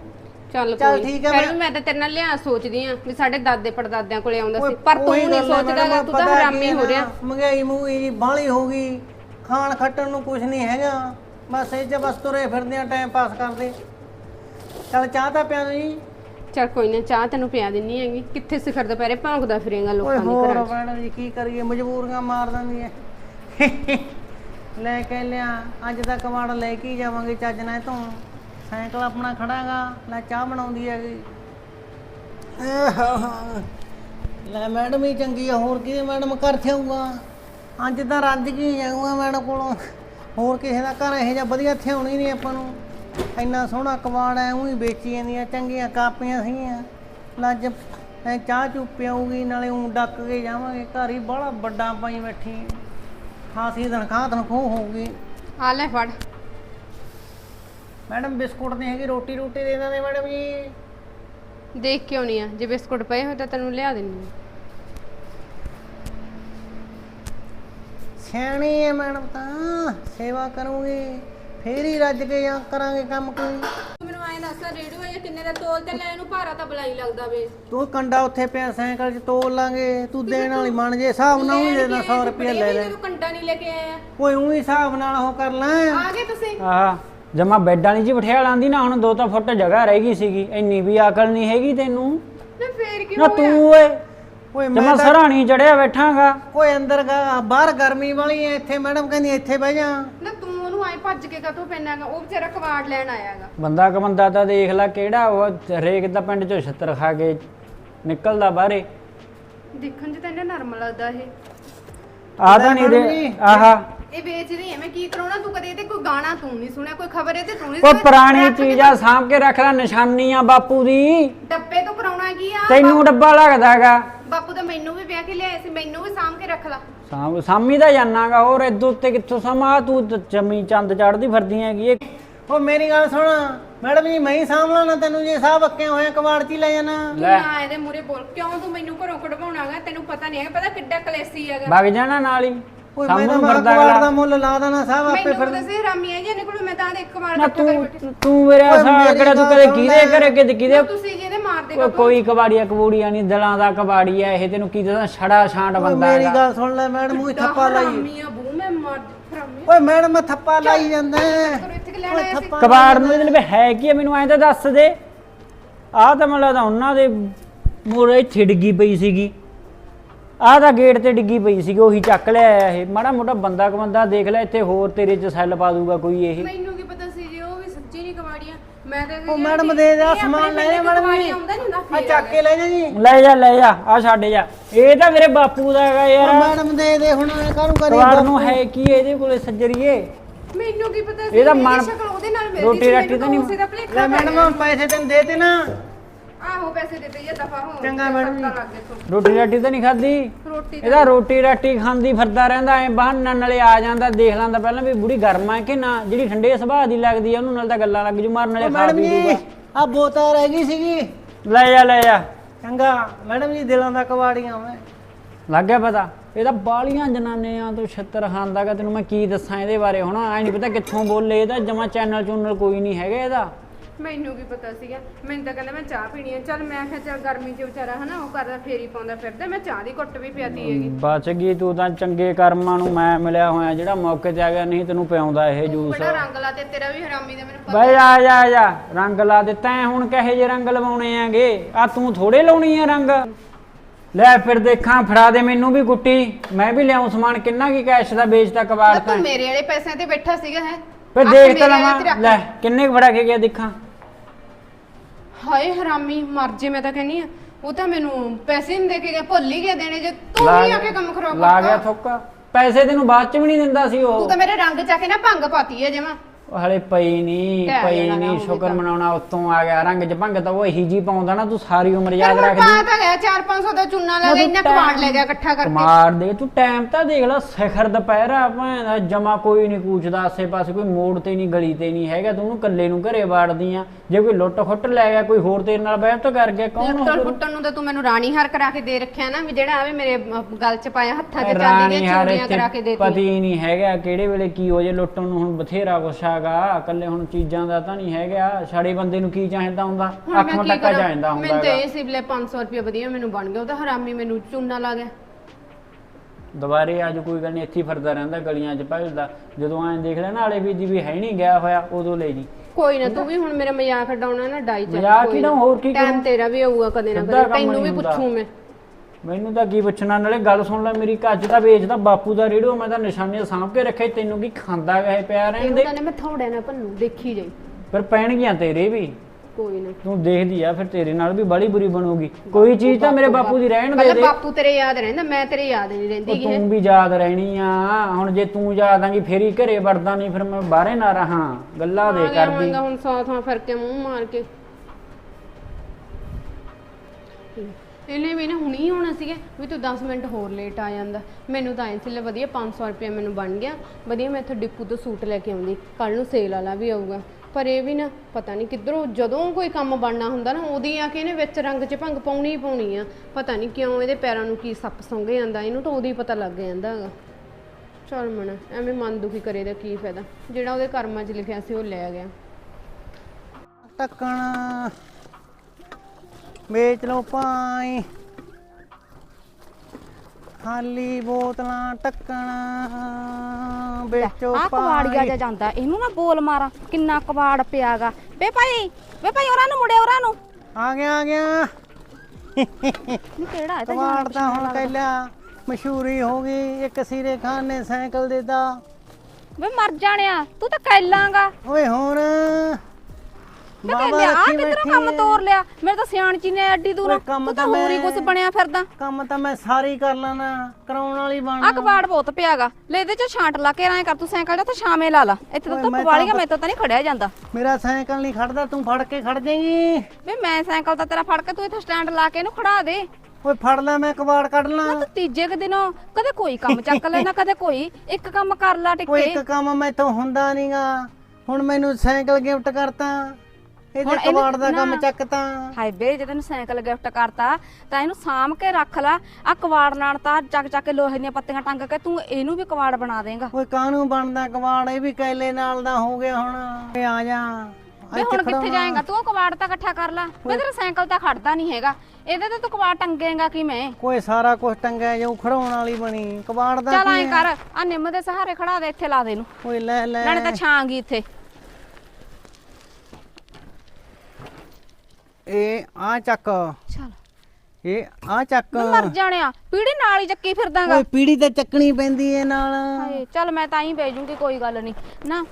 ਚੱਲ ਚੱਲ ਠੀਕ ਹੈ, ਮੈਂ- ਮੈਂ ਤਾਂ ਤੇਰੇ ਨਾਲ ਲਿਆ ਸੋਚਦੀ ਆ ਵੀ ਸਾਡੇ ਦਾਦੇ ਪੜਦਾਦਿਆਂ ਕੋਲੇ ਆਉਂਦਾ ਸੀ। ਪਰ ਤੂੰ ਨਹੀਂ ਗੱਲ ਹੈ ਸੋਚਦਾ ਮੈਡਮ, ਗਾ, ਤੂੰ ਤਾਂ ਹਰਾਮੀ ਹੈ ਰਿਹਾ। ਮਹਿੰਗਾਈ ਮੂੰਗੀ ਜੀ ਬਾਹਲੀ ਹੋ ਗਈ। ਖਾਣ ਖੱਟਣ ਨੂੰ ਕੁਝ ਨਹੀਂ ਹੈਗਾ। ਬਸ ਇਹ ਚ ਬਸ ਤੁਰੇ ਫਿਰਦੇ ਆ ਟਾਈਮ ਪਾਸ ਕਰਦੇ। ਚੱਲ ਚਾਹ ਤਾਂ ਪਿਆ ਜੀ। ਚੱਲ ਕੋਈ ਨਾ ਚਾਹ ਤੈਨੂੰ ਪਿਆ ਦਿੰਨੀ ਹੈਗੀ। ਕਿੱਥੇ ਸਿਖਰ ਦੁਪਹਿਰੇ ਭੌਂਕਦਾ ਫਿਰੇਗਾ ਲੋਕਾਂ ਦੇ ਹੋਰ ਘਰਾਂ 'ਚ। ਮੈਡਮ ਜੀ ਕੀ ਕਰੀਏ? ਮਜਬੂਰੀਆਂ ਮਾਰ ਦਿੰਦੀਆਂ ਲੈ ਕੇ ਲਿਆ। ਅੱਜ ਦਾ ਕਵਾੜ ਲੈ ਕੇ ਜਾਵਾਂਗੇ ਚੱਜ ਨਾਲ ਤੋਂ ਸਾਈਕਲ ਆਪਣਾ ਖੜਾਗਾ ਲੈ ਚਾਹ ਬਣਾਉਂਦੀ ਹੈਗੀ। ਲੈ ਮੈਡਮ ਹੀ ਚੰਗੀ ਆ ਹੋਰ ਕਿਹਦੇ ਮੈਡਮ ਘਰ ਥਿਆਊਗਾ ਅੱਜ ਤਾਂ ਰੱਜ ਕੇ ਜਾਊਗਾ ਮੈਡਮ ਕੋਲੋਂ। ਹੋਰ ਕਿਸੇ ਦਾ ਘਰ ਇਹੋ ਜਿਹਾ ਵਧੀਆ ਥਿਆਉਣੀ ਨਹੀਂ ਆਪਾਂ ਨੂੰ। ਇੰਨਾ ਸੋਹਣਾ ਕਵਾੜ ਐ ਉਹੀ ਵੇਚੀ ਜਾਂਦੀਆਂ ਚੰਗੀਆਂ ਕਾਪੀਆਂ ਸੀਗੀਆਂ। ਲੱਜ ਐ ਚਾਹ ਚੂ ਪਿਆਊਗੀ ਨਾਲੇ ਉਂ ਡੱਕ ਕੇ ਜਾਵਾਂਗੇ। ਘਰ ਹੀ ਬੜਾ ਵੱਡਾ ਪਾਈ ਬੈਠੀ। ਖਾਸੀ ਤਨਖਾਹ ਤਨਖੂਹ ਹੋਊਗੀ। ਆ ਲੈ ਫੜ। ਮੈਡਮ ਬਿਸਕੁਟ ਨਹੀਂ ਹੈਗੀ ਰੋਟੀ ਰੋਟੀ ਦੇ ਦਿੰਦੇ ਮੈਡਮ ਜੀ। ਦੇਖ ਕਿਉਂ ਨਹੀਂ ਆ? ਜੇ ਬਿਸਕੁਟ ਪਏ ਹੋਏ ਤਾਂ ਤੈਨੂੰ ਲਿਆ ਦਿੰਨੀ ਆ ਸਿਆਣੀ ਹੈ ਮੈਡਮ ਤਾਂ ਸੇਵਾ ਕਰੂੰਗੀ ਫੇਰ ਹੀ ਰੱਜ ਕੇ ਜਾਂ ਕਰਾਂਗੇ ਕੰਮ ਕੋਈ। ਤੂੰ ਮੈਨੂੰ ਐਂ ਦੱਸ ਰੇਡੀਓ ਇਹ ਕਿੰਨੇ ਦਾ ਤੋਲ ਤੇ ਲੈ ਇਹਨੂੰ ਭਾਰਾ ਤਾਂ ਬਲਾਈ ਲੱਗਦਾ ਵੇ। ਤੂੰ ਕੰਡਾ ਉੱਥੇ ਪਿਆ ਸਾਈਕਲ 'ਚ ਤੋਲ ਲਾਂਗੇ ਤੂੰ ਦੇਣ ਵਾਲੀ ਬਣ ਜੇ ਹਿਸਾਬ ਨਾਲ ਹੀ? ਦੇਣਾ 100 ਰੁਪਏ ਲੈ ਲੈ। ਤੂੰ ਕੰਡਾ ਨਹੀਂ ਲੈ ਕੇ ਆਇਆ। ਓਏ ਉਹੀ ਹਿਸਾਬ ਨਾਲ ਉਹ ਕਰ ਲੈ। ਆ ਗਏ ਤੁਸੀਂ? ਆਹ। ਜਮਾ ਬੈੱਡ ਵਾਲੀ ਜੀ ਬਠਿਆਲ ਆਂਦੀ ਨਾ ਹੁਣ ਦੋ ਤਾਂ ਫੁੱਟ ਜਗ੍ਹਾ ਰਹਿ ਗਈ ਸੀਗੀ ਇੰਨੀ ਵੀ ਅਕਲ ਨਹੀਂ ਹੈਗੀ ਤੈਨੂੰ। ਨਾ ਫੇਰ ਕੀ ਨਾ ਤੂੰ ਓਏ ਓਏ ਮੈਂ ਜਮਾ ਸਰਾਣੀ ਚੜਿਆ ਬੈਠਾਂਗਾ। ਕੋਈ ਅੰਦਰ ਗਾ ਬਾਹਰ ਗਰਮੀ ਵਾਲੀ ਹੈ ਇੱਥੇ ਮੈਡਮ ਕਹਿੰਦੀ ਇੱਥੇ ਬਹਿ ਜਾ। ਨਾ ਤੂੰ ਉਹਨੂੰ ਐ ਭੱਜ ਕੇ ਕਾਤੋਂ ਪੈਣਾਗਾ ਉਹ ਵਿਚਾਰਾ ਕਵਾੜ ਲੈਣ ਆਇਆਗਾ। ਬੰਦਾ ਕ ਬੰਦਾ ਤਾਂ ਦੇਖ ਲੈ ਕਿਹੜਾ ਉਹ ਹਰੇਕ ਦਾ ਪਿੰਡ ਚੋਂ ਛੱਤਰ ਖਾ ਕੇ ਨਿਕਲਦਾ ਬਾਹਰੇ। ਦੇਖਣ 'ਚ ਤਾਂ ਇਹਨੇ ਨਰਮ ਲੱਗਦਾ ਇਹ। ਆ ਤਾਂ ਨਹੀਂ ਦੇ ਜੀ। ਆਹਾ। ਇਹ ਵੇਚਦੀ ਐ ਮੈਂ ਕੀ ਕਰਾਉਣਾ ਤੂੰ ਕਦੇ ਇਹਦੇ ਕੋਈ ਗਾਣਾ ਤੂੰ ਨਹੀਂ ਸੁਣਿਆ ਕੋਈ ਖਬਰ ਇਹਦੇ ਤੂੰ ਨਹੀਂ ਉਹ ਸੁਣੀ? ਪੁਰਾਣੀ ਚੀਜ਼ ਆ ਸਾਂਭ ਕੇ ਰੱਖ ਲੈ ਨਿਸ਼ਾਨੀ ਆ ਬਾਪੂ ਦੀ। ਡੱਬੇ ਤੋਂ ਕਰਾਉਣਾ ਕੀ ਆ? ਤੈਨੂੰ ਡੱਬਾ ਲੱਗਦਾਗਾ ਬਾਪੂ ਤਾਂ ਮੈਨੂੰ ਵੀ ਵਿਆਹ ਕੇ ਲਿਆਏ ਸੀ ਮੈਨੂੰ ਵੀ ਸਾਂਭ ਕੇ ਰੱਖ ਲਾ। ਸਾਂਭ ਸਾਮੀ ਦਾ ਜਾਨਾਗਾ ਹੋਰ ਇਦੋਂ ਉੱਤੇ ਕਿੱਥੋਂ ਸਮਾ ਤੂੰ ਤਾਂ ਜਮੀ ਚੰਦ ਚੜਦੀ ਫਿਰਦੀ ਹੈਗੀ ਇਹ ਓ ਮੇਰੀ ਗੱਲ ਸੁਣ ਮੈਡਮ ਜੀ ਮੈਂ ਹੀ ਸਾਂਭਲਾ ਨਾ ਤੈਨੂੰ ਜੇ ਸਾਹ ਅੱਕੇ ਹੋਏ ਕਬਾੜ 'ਚ ਹੀ ਲੈ ਜਾਣਾ। ਤੂੰ ਲੈ। ਨਾ ਇਹਦੇ ਮੂਰੇ ਬੋਲ ਕਿਉਂ ਤੂੰ ਮੈਨੂੰ ਘਰੋਂ ਕਢਵਾਉਣਾਗਾ? ਤੈਨੂੰ ਪਤਾ ਨਹੀਂ ਹੈਗਾ ਪਤਾ ਕਿੱਡਾ ਕਲੇਸੀ ਹੈਗਾ। ਵਗ ਜਾਣਾ ਨਾਲ ਹੀ। ਓਏ ਮੈਂ ਤਾਂ ਸਾਹਮਣੇ ਮਾਂ ਫਿਰਦਾ ਕਬਾੜ ਅਗਲਾ ਦਾ ਮੁੱਲ ਲਾ ਦੇਣਾ ਸਾਹ ਆਪੇ ਮੈਨੂੰ ਫਿਰ ਪਤਾ ਸੀ ਹਰਾਮੀ ਹੈ ਜੀ ਨਿਕਲੂ ਮੈਂ ਤਾਂ ਇੱਕ ਵਾਰ ਨਾ ਇਕੱਠਾ ਕਰੀ ਤੂੰ ਬੈਠੀ ਤੂੰ ਮੇਰੇ ਓਏ ਸਾਹ ਮੇਰੀ ਕਿਹੜਾ ਤੂੰ ਗੱਲ ਕਦੇ ਸੁਣ ਕਿਹਦੇ ਲੈ। ਘਰੇ ਕਿਤੇ ਕਿਹਦੇ ਤੁਸੀਂ ਜਿਹਦੇ ਮਾਰ ਦੇ ਕੋਈ ਕੋਈ ਕਬਾੜੀਆ ਕਬੂੜੀਆ ਨਹੀਂ ਦਿਲਾਂ ਦਾ ਕਬਾੜੀਆ ਇਹ ਤੈਨੂੰ ਕੀ ਦੱਸਾਂ ਛੜਾ ਛਾਂਟ ਓਏ ਬੰਦਾ ਮੇਰੀ ਹੈਗਾ। ਗੱਲ ਸੁਣ ਲੈ ਮੈਡਮ ਉਹ ਥੱਪਾ ਲਾਈ। ਹਰਾਮੀ ਆ ਬੂ ਮੈਂ ਮਰ ਹਰਾਮੀ ਓਏ ਮੈਡਮ ਮੈਂ ਥੱਪਾ ਲਾਈ ਜਾਂਦਾ। ਹੈ। ਕਰੋ ਇੱਥੇ ਕਿ ਲੈਣ ਓਏ ਆਇਆ ਸੀ? ਥੱਪਾ ਕਬਾੜ ਨੂੰ ਇਹਦੇ ਵਿੱਚ ਹੈ ਕੀ ਹੈ ਮੈਨੂੰ ਐਂ ਤਾਂ ਦੱਸ ਦੇ। ਆਹ ਤਾਂ ਮੈਨੂੰ ਲੱਗਦਾ ਉਹਨਾਂ ਦੇ ਮੋਰੇ ਇੱਥੇ ਡਿੱਗੀ ਪਈ ਸੀਗੀ। ਆਹ ਤਾਂ ਗੇਟ ਤੇ ਡਿੱਗੀ ਪਈ ਸੀਗੀ ਉਹੀ ਚੱਕ ਲਿਆ ਇਹ। ਮਾੜਾ ਮੋਟਾ ਬੰਦਾ ਕ ਬੰਦਾ ਦੇਖ ਲੈ ਇੱਥੇ ਹੋਰ ਤੇਰੇ ਚ ਸੈੱਲ ਪਾ ਦੂਗਾ ਕੋਈ ਇਹ। ਮੈਨੂੰ ਕੀ ਪਤਾ ਸੀ ਜੀ ਉਹ ਵੀ ਸੱਚੀ ਨਹੀਂ ਕਮਾੜੀਆਂ ਮੈਂ ਤਾਂ ਉਹ ਮੈਡਮ ਦੇ ਜਾ ਸਮਾਨ ਲੈ ਜਾ ਮੈਡਮ ਜੀ। ਆ ਚੱਕ ਕੇ ਲੈ ਜਾ ਜੀ। ਲੈ ਜਾ ਲੈ ਜਾ ਆ ਛੱਡ ਜਾ। ਇਹ ਤਾਂ ਮੇਰੇ ਬਾਪੂ ਦਾ ਹੈਗਾ ਓ ਯਾਰ ਮੈਡਮ ਦੇ ਦੇ ਹੁਣ ਇਹ ਕਾਹਨੂੰ ਕਰੀ ਕਬਾੜ ਨੂੰ ਹੈ ਕੀ ਇਹਦੇ ਕੋਲੇ ਸੱਜਰੀਏ? ਮੈਨੂੰ ਕੀ ਪਤਾ ਸੀ ਇਹਦਾ ਮੇਰੀ ਮਨ- ਸ਼ਕਲ ਉਹਦੇ ਨਾਲ ਮਿਲਦੀ ਰੋਟੀ ਸੀ, ਰਾਟੀ ਮੈਨੂੰ ਤਾਂ ਨਹੀਂ- ਉਸੇ ਦਾ ਭੁਲੇਖਾ ਲੈ ਪੈ ਗਿਆ। ਮੈਡਮ ਪੈਸੇ ਤੈਨੂੰ ਦੇ ਤੇ ਨਾ ਆਹੋ ਪੈਸੇ ਦਿੱਤੇ ਇਹ ਦਫਾ ਹੋ ਚੰਗਾ ਮੈਡਮ ਜੀ। ਰੋਟੀ ਰਾਟੀ ਤਾਂ ਨਹੀਂ ਖਾਦੀ ਰੋਟੀ ਤਾਂ- ਇਹਦਾ ਰੋਟੀ ਰਾਟੀ ਖਾਂਦੀ ਫਿਰਦਾ ਰਹਿੰਦਾ ਐ ਬਹਾਨਾ ਨਾਲੇ ਆ ਜਾਂਦਾ ਦੇਖ ਲੈਂਦਾ ਪਹਿਲਾਂ ਵੀ ਬੁੜੀ ਗਰਮ ਆ ਕਿ ਨਾ ਜਿਹੜੀ ਠੰਡੇ ਸੁਭਾਅ ਦੀ ਲੱਗਦੀ ਆ ਉਹਨੂੰ ਨਾਲ ਤਾਂ ਗੱਲਾਂ ਲੱਗ ਜੂ ਮਾਰਨ ਨਾਲੇ ਖਾ ਮੈਡਮ ਪੀ ਜੀ ਆ ਬੋਤਲ ਰਹਿ ਗਈ ਸੀਗੀ। ਲੈ ਜਾ ਲੈ ਜਾ। ਚੰਗਾ ਮੈਡਮ ਜੀ ਦਿਲਾਂ ਦਾ ਕਬਾੜੀਆਂ ਮੈਂ। ਲੱਗ ਗਿਆ ਪਤਾ। ਇਹ ਤਾਂ ਬਾਲੀਆਂ ਜਨਾਨਿਆਂ ਤੋਂ ਛੱਤਰ ਖਾਂਦਾਗਾ ਤੈਨੂੰ ਮੈਂ ਕੀ ਦੱਸਾਂ ਇਹਦੇ ਬਾਰੇ ਹੁਣ? ਐ ਨਹੀਂ ਪਤਾ ਕਿੱਥੋਂ ਬੋਲੇ ਇਹਦਾ ਜਮਾ ਚੈਨਲ ਚੂਨਲ ਕੋਈ ਨਹੀਂ ਹੈਗਾ ਇਹਦਾ। ਮੈਨੂੰ ਕੀ ਪਤਾ ਸੀਗਾ? ਮੈਨੂੰ ਤਾਂ ਕਹਿੰਦਾ ਮੈਂ ਚਾਹ ਪੀਣੀ ਹੈ ਚੱਲ ਮੈਂ ਕਿਹਾ ਚੱਲ ਗਰਮੀ 'ਚ ਵਿਚਾਰਾ ਹਨਾ ਉਹ ਕਰਦਾ ਫੇਰੀ ਪਾਉਂਦਾ ਫਿਰਦਾ। ਮੈਂ ਚਾਹ ਦੀ ਘੁੱਟ ਵੀ ਪਿਆਤੀ ਹੈਗੀ। ਬਚ ਗਈ ਤੂੰ ਤਾਂ ਚੰਗੇ ਕਰਮਾਂ ਨੂੰ ਮੈਂ ਮਿਲਿਆ ਹੋਇਆ ਜਿਹੜਾ ਮੌਕੇ ਤੇ ਆ ਗਿਆ ਨਹੀਂ ਤੈਨੂੰ ਪਿਆਉਂਦਾ ਇਹ ਜੂਸ। ਬੜਾ ਰੰਗ ਲਾ ਤੇ ਤੇਰਾ ਵੀ ਹਰਾਮੀ ਦਾ ਮੈਨੂੰ ਪਤਾ। ਬਈ ਆ ਜਾ ਆ ਜਾ ਰੰਗ ਲਾ ਦਿੱਤਾ ਐ ਹੁਣ ਕਹੇ ਜੇ ਰੰਗ ਲਵਾਉਣੇ ਆਂਗੇ ਆ ਤੂੰ ਥੋੜੇ ਲਾਉਣੀ ਆ ਰੰਗ। ਲੈ ਫਿਰ ਦੇਖਾਂ ਫੜਾ ਦੇ ਮੈਨੂੰ ਵੀ ਗੁੱਟੀ। ਮੈਂ ਵੀ ਲਿਆਉਂ ਸਮਾਨ ਕਿੰਨਾ ਕੀ ਕੈਸ਼ ਦਾ ਵੇਚਦਾ ਕਬਾੜ ਤਾਂ ਮੇਰੇ ਵਾਲੇ ਪੈਸਿਆਂ ਤੇ ਬੈਠਾ ਸੀਗਾ ਹੈ? ਫਿਰ ਦੇਖ ਤਾਂ ਲਵਾਂ। ਲੈ ਕਿੰਨੇ ਕੁ ਫੜਾ ਕੇ ਗਿਆ ਦੇਖਾਂ। ਹਾਏ ਹਰਾਮੀ ਮਰ ਜੇ ਮੈਂ ਤਾਂ ਕਹਿੰਨੀ ਆ। ਉਹ ਤਾਂ ਮੈਨੂੰ ਪੈਸੇ ਨਹੀਂ ਦੇ ਕੇ ਗਿਆ ਭੁੱਲ ਹੀ ਗਿਆ ਦੇਣੇ ਜੇ। ਤੂੰ ਵੀ ਆ ਕੇ ਕੰਮ ਖਰਾਬ ਲਾ ਗਿਆ ਕਰਤਾ ਥੁੱਕਾ। ਪੈਸੇ ਤੈਨੂੰ ਬਾਅਦ ਚ ਵੀ ਨਹੀਂ ਦਿੰਦਾ ਸੀ ਤੂੰ ਉਹ। ਤਾਂ ਮੇਰੇ ਰੰਗ ਚਾ ਕੇ ਨਾ ਭੰਗ ਪਾਤੀ ਹੈ ਜਮਾ। ਉਹ ਹਲੇ ਪਈ ਨਹੀਂ ਪਈ ਜਾਣਾ ਨਹੀਂ ਸ਼ੁਕਰ। ਮਨਾਉਣਾ ਉਤੋਂ ਆ ਗਿਆ ਰੰਗ ਚ ਭੰਗ ਤਾਂ ਉਹ ਇਹੀ ਜੀ ਪਾਉਂਦਾ ਨਾ ਤੂੰ ਸਾਰੀ ਉਮਰ ਫਿਰ ਯਾਦ ਹੁਣ ਰੱਖਦੀ। ਪਾ ਤਾਂ ਗਿਆ 4-500 ਦਾ ਚੂਨਾ ਲਾ ਗਿਆ ਇੰਨਾ ਕਮਾਂਡ ਲੈ ਗਿਆ ਇਕੱਠਾ ਕਰਕੇ। ਮਾਰ ਦੇ ਤੂੰ ਟਾਈਮ ਤਾਂ ਦੇਖ ਲੈ ਸਿਖਰ ਦੁਪਹਿਰਾ ਭਾਂ ਜਮਾ ਕੋਈ ਨਹੀਂ ਕੂਚਦਾ ਆਸੇ ਪਾਸੇ ਕੋਈ ਮੋੜ ਤੇ ਨਹੀਂ ਗਲੀ ਤੇ ਨਹੀਂ ਹੈਗਾ ਤੂੰ ਉਹਨੂੰ ਇਕੱਲੇ ਨੂੰ ਘਰੇ ਵਾੜਦੀ ਆ। ਜੇ ਕੋਈ ਲੁੱਟ ਖੁੱਟ ਲੈ ਗਿਆ ਕੋਈ ਹੋਰ ਤੇਰੇ ਨਾਲ ਬਹਿਸ ਤਾਂ ਕਰ ਗਿਆ ਕੌਣ ਲੁੱਟਣ ਉਹ ਫੁੱਟਣ ਨੂੰ ਤਾਂ ਤੂੰ ਮੈਨੂੰ ਰਾਣੀ ਹਾਰ ਕਰਾ ਕੇ ਦੇ ਰੱਖਿਆ ਨਾ ਵੀ ਜਿਹੜਾ ਆਵੇ ਮੇਰੇ ਗਲ 'ਚ ਪਾਇਆ ਹੱਥਾਂ 'ਚ ਚਾਂਦੀ ਰਾਣੀ ਦੀਆਂ ਹਾਰ ਚੂੜੀਆਂ ਇੱਥੇ ਕਰਾ ਕੇ ਦੇਤੀ। ਪਤਾ ਨਹੀਂ ਹੈਗਾ ਕਿਹੜੇ ਵੇਲੇ ਕੀ ਹੋ ਜੇ ਲੁੱਟਣ ਨੂੰ ਹੁਣ ਬਥੇਰਾ ਕੁਛ ਹੈਗਾ ਇਕੱਲੇ ਹੁਣ ਚੀਜ਼ਾਂ ਦਾ ਤਾਂ ਨਹੀਂ ਹੈਗਾ ਛੜੇ ਬੰਦੇ ਨੂੰ ਕੀ ਚਾਹੀਦਾ ਹੁੰਦਾ? ਹੁਣ ਮੈਂ ਅੱਖੋਂ ਕੀ ਟੱਕਾ ਕਰਾਂ? ਜਾਂਦਾ ਹੁੰਦਾ ਮੈਨੂੰ ਤੇ ਹੈਗਾ। ਇਹ ਸਿਬਲੇ 500 ਰੁਪਏ ਵਧੀਆ ਮੈਨੂੰ ਬਣ ਗਿਆ ਉਹ ਤਾਂ ਹਰਾਮੀ ਮੈਨੂੰ ਚੂਨਾ ਲਾ ਗਿਆ। ਦੁਬਾਰੇ ਅੱਜ ਕੋਈ ਗੱਲ ਨਹੀਂ ਇੱਥੇ ਹੀ ਫਿਰਦਾ ਰਹਿੰਦਾ ਗਲੀਆਂ 'ਚ ਭਜਦਾ ਜਦੋਂ ਐਂ ਦੇਖ ਲੈ ਨਾ ਆਲੇ ਵੀ ਜੀ ਵੀ ਹੈ ਨਹੀਂ ਗਿਆ ਹੋਇਆ ਉਦੋਂ ਲੈ ਜੀ। ਕੋਈ ਨਾ ਤੂੰ ਵੀ ਹੁਣ ਮੇਰਾ ਮਜ਼ਾਕ ਉਡਾਉਣਾ ਨਾ ਡਾਈ ਚੱਲ ਮਜ਼ਾਕ ਹੀ ਨਾ, ਹੋਰ ਕੀ ਟਾਈਮ ਕਰੂੰ? ਤੇਰਾ ਵੀ ਆਊਗਾ ਕਦੇ ਨਾ ਸਿੱਧਾ ਕਦੇ। ਕੰਮ ਤੈਨੂੰ ਵੀ ਨਹੀਂ ਹੁੰਦਾ। ਪੁੱਛੂ ਮੈਂ। ਮੈਨੂੰ ਤਾਂ ਕੀ ਪੁੱਛਣਾ ਨਾਲੇ ਗੱਲ ਸੁਣ ਲੈ ਮੇਰੀ ਕੱਜ ਦਾ ਵੇਚਦਾ ਬਾਪੂ ਦਾ ਰੇੜੋ ਮੈਂ ਤਾਂ ਨਿਸ਼ਾਨੀਆਂ ਸਾਂਭ ਕੇ ਰੱਖੇ ਤੈਨੂੰ ਕੀ ਖਾਂਦਾ ਗਏ ਪਿਆ ਇਹਨੂੰ ਤਾਂ ਮੈਂ ਥੋੜਿਆ ਨਾ ਭੰਨੂ ਦੇਖੀ ਜਾਈ। ਫਿਰ ਪੈਣਗੀਆਂ ਤੇਰੇ ਵੀ। ਕੋਈ ਨਾ। ਤੂੰ ਦੇਖਦੀ ਆ ਫਿਰ ਤੇਰੇ ਨਾਲ ਵੀ ਬੜੀ ਬੁਰੀ ਬਣੂਗੀ। ਕੋਈ ਚੀਜ਼ ਤਾਂ ਮੇਰੇ ਬਾਪੂ ਦੀ ਰਹਿਣ ਦੇ ਮਤਲਬ ਦੇ। ਬਾਪੂ ਤੇਰੇ ਯਾਦ ਰਹਿੰਦਾ ਮੈਂ ਤੇਰੇ ਯਾਦ ਨਹੀਂ ਰਹਿੰਦੀ ਉਹ ਤੂੰ ਵੀ ਯਾਦ ਰਹਿਣੀ ਆ। ਹੁਣ ਜੇ ਤੂੰ ਯਾਦ ਆਂਗੀ ਫੇਰ ਹੀ ਘਰੇ ਵੜਦਾ ਨਹੀਂ ਫਿਰ ਮੈਂ ਬਾਹਰੇ ਨਾ ਰਹਾ। ਗੱਲਾਂ ਦੇ ਕਰਦੀ। ਹੁਣ ਸੌ ਥਾਂ ਫਿਰ ਕੇ ਮੂੰਹ ਮਾਰ ਕੇ। ਇਹਨੇ ਵੀ ਨਾ ਹੁਣੀ ਹੋਣਾ ਸੀਗਾ ਵੀ ਤੂੰ 10 ਮਿੰਟ ਹੋਰ ਲੇਟ ਆ ਜਾਂਦਾ। ਮੈਨੂੰ ਤਾਂ ਐਂ ਸੀ ਲੈ ਵਧੀਆ 500 ਰੁਪਏ ਮੈਨੂੰ ਬਣ ਗਿਆ। ਵਧੀਆ ਮੈਂ ਇੱਥੋਂ ਡਿਪੂ ਤੋਂ ਸੂਟ ਲੈ ਕੇ ਆਉਂਦੀ। ਕੱਲ ਨੂੰ ਸੇਲ ਵਾਲਾ ਵੀ ਆਊਗਾ। ਪਰ ਇਹ ਵੀ ਨਾ ਪਤਾ ਨਹੀਂ ਕਿੱਧਰੋਂ ਜਦੋਂ ਕੋਈ ਕੰਮ ਬਣਨਾ ਹੁੰਦਾ ਨਾ ਉਹਦੀ ਆ ਕੇ ਇਹਨੇ ਵਿੱਚ ਰੰਗ 'ਚ ਭੰਗ ਪਾਉਣੀ ਹੀ ਪਾਉਣੀ ਆ। ਪਤਾ ਨਹੀਂ ਕਿਉਂ ਇਹਦੇ ਪੈਰਾਂ ਨੂੰ ਕੀ ਸੱਪ ਸੁੰਘ ਜਾਂਦਾ, ਇਹਨੂੰ ਤਾਂ ਉਹਦੀ ਪਤਾ ਲੱਗ ਜਾਂਦਾ ਹੈਗਾ। ਚੱਲ ਮਣਾ ਐਵੇਂ ਮਨ ਦੁਖੀ ਕਰੇ ਦਾ ਕੀ ਫਾਇਦਾ? ਜਿਹੜਾ ਉਹਦੇ ਕਰਮਾਂ 'ਚ ਲਿਖਿਆ ਸੀ ਉਹ ਲੈ ਗਿਆ। ਟੱਕਣ। ਵੇਚ ਲਓ ਪਾਈ ਖਾਲੀ ਬੋਤਲਾਂ ਟੱਕਣ ਵੇਚੋ ਆ ਕਵਾੜੀਆ ਜਾ ਜਾਂਦਾ ਇਹਨੂੰ ਨਾ ਬੋਲ ਮਾਰਾਂ ਕਿੰਨਾ ਕਵਾੜ ਪਿਆਗਾ। ਵੇ ਭਾਈ ਵੇ ਭਾਈ ਉਹਨਾਂ ਨੂੰ ਮੁੜੇ ਉਹਨਾਂ ਨੂੰ। ਆ ਗਿਆ ਆ ਗਿਆ। ਨੀ ਕਿਹੜਾ ਹੈ ਕਵਾੜ ਤਾਂ ਹੁਣ ਕਹਿਲਿਆ ਮਸ਼ਹੂਰੀ ਹੋ ਗਈ ਇੱਕ ਸਿਰੇ ਖਾਨ ਨੇ ਸਾਈਕਲ ਦਿੱਤਾ ਵੇ ਮਰ ਜਾਣਿਆ ਤੂੰ ਤਾਂ ਕੈਲਾਂਗਾ ਓਏ ਹੁਣ ਵੇ ਕਹਿ ਆ ਕਿਧਰੋਂ ਕੰਮ ਤੋਰ ਲਿਆ? ਮੇਰੇ ਤਾਂ ਸਿਆਣਚੀ ਨੇ ਐਡੀ ਦੂਰੋਂ। ਓਏ ਕੰਮ ਤੂੰ ਤਾਂ ਤਾਂ ਹੋਰ ਹੀ ਮੈਂ- ਕੁਛ ਬਣਿਆ ਫਿਰਦਾ। ਕੰਮ ਤਾਂ ਮੈਂ ਸਾਰੀ ਕਰ ਲੈਣਾ ਕਰਾਉਣ ਵਾਲੀ ਬਣ ਆ ਕਵਾੜ ਬਹੁਤ ਪਿਆਗਾ। ਲੈ ਇਹਦੇ ਚ ਛਾਂਟ ਲਾ ਕੇ ਐਂ ਕਰ ਤੂੰ ਸਾਈਕਲ ਜਾ ਤੇ ਛਾਵੇਂ ਲਾ ਲਾ। ਇੱਥੇ ਤਾਂ ਓਏ ਧੁੱਪ ਮੈਂ ਵਾਲੀ ਆ ਤਾਂ- ਮੇਰੇ ਤੋਂ ਤਾਂ ਨਹੀਂ ਖੜਿਆ ਜਾਂਦਾ। ਮੇਰਾ ਸਾਈਕਲ ਨਹੀਂ ਖੜਦਾ ਤੂੰ ਫੜ ਕੇ ਖੜ ਜਾਏਂਗੀ। ਵੇ ਮੈਂ ਸਾਈਕਲ ਤਾਂ ਤੇਰਾ ਫੜ ਕੇ ਤੂੰ ਇੱਥੇ ਸਟੈਂਡ ਲਾ ਕੇ ਇਹਨੂੰ ਖੜਾ ਦੇ। ਓਏ ਫੜ ਲੈ ਮੈਂ ਕਬਾੜ ਕੱਢ ਲਾਂ। ਨਾ ਤੂੰ ਤੀਜੇ ਕੁ ਦਿਨੋਂ ਕਦੇ ਕੋਈ ਕੰਮ ਚੱਕ ਲੈਣਾ ਕਦੇ ਕੋਈ। ਇੱਕ ਕੰਮ ਕਰ ਲਾ ਕੋਈ ਟਿੱਕੇ। ਇੱਕ ਕੰਮ ਮੈਥੋਂ ਹੁੰਦਾ ਨਹੀਂਗਾ ਹੁਣ ਮੈਨੂੰ ਸਾਈਕਲ ਗਿਫਟ ਕਰਤਾ। ਹੁਣ ਇਹਨੂੰ- ਕਬਾੜ ਦਾ ਕੰਮ ਨਾ। ਚੱਕਤਾ ਹਾਏ ਬੇ ਜੇ ਤੈਨੂੰ ਸਾਈਕਲ ਗਿਫਟ ਕਰਤਾ ਤਾਂ ਇਹਨੂੰ ਸਾਂਭ ਕੇ ਰੱਖ ਲੈ। ਆ ਕਵਾੜ ਨਾਲ ਤਾਂ ਚੱਕ ਚੱਕ ਕੇ ਲੋਹੇ ਦੀਆਂ ਪੱਤੀਆਂ ਟੰਗ ਕੇ ਤੂੰ ਇਹਨੂੰ ਵੀ ਕਵਾੜ ਬਣਾ ਦੇਂਗਾ। ਓਏ ਕਾਹਨੂੰ ਬਣਦਾ ਕਬਾੜ ਇਹ ਵੀ ਕੈਲੇ ਨਾਲ ਦਾ ਹੋ ਗਿਆ ਹੁਣ। ਓਏ ਆ ਜਾ। ਵੇ ਹੁਣ ਕਿੱਥੇ। ਜਾਏਗਾ? ਤੂੰ ਕਵਾੜ ਤਾਂ ਇਕੱਠਾ ਕਰ ਲੈ। ਵੇ ਤੇਰਾ ਸਾਈਕਲ ਤਾਂ ਖੜਦਾ ਨਹੀਂ ਹੈਗਾ। ਇਹਦੇ ਤੇ ਤੂੰ ਕਵਾੜ ਟੰਗੇਗਾ ਕਿਵੇਂ ਕੋਈ ਸਾਰਾ ਕੁਝ ਟੰਗਿਆ ਜੋ ਖੜਾਉਣ ਵਾਲੀ ਬਣੀ। ਕਬਾੜ ਦਾ ਚੱਲ ਐਂ? ਕਰ ਆ ਨਿੰਮ ਦੇ ਸਹਾਰੇ ਖੜਾ ਦੇ ਇੱਥੇ ਲਾ ਦੇ ਇਹਨੂੰ। ਓਏ ਲੈ ਲੈ। ਨਾਲੇ ਤਾਂ ਛਾਂ ਗਈ ਇੱਥੇ। ਇਹ ਆ ਚੱਕ। ਚੱਲ। ਇਹ ਆ ਚੱਕ। ਮੈਂ ਮਰ ਜਾਣਿਆ। ਪੀੜੀ ਨਾਲ ਹੀ ਚੱਕੀ ਫਿਰਦਾਗਾ। ਓਏ ਪੀੜੀ ਤੇ ਚੱਕਣੀ ਪੈਂਦੀ ਏ ਨਾਲ। ਹਾਏ ਚੱਲ ਮੈਂ ਤਾਂ ਹੀ ਭੇਜੂਗੀ ਕੋਈ ਗੱਲ ਨਹੀਂ। ਨਾ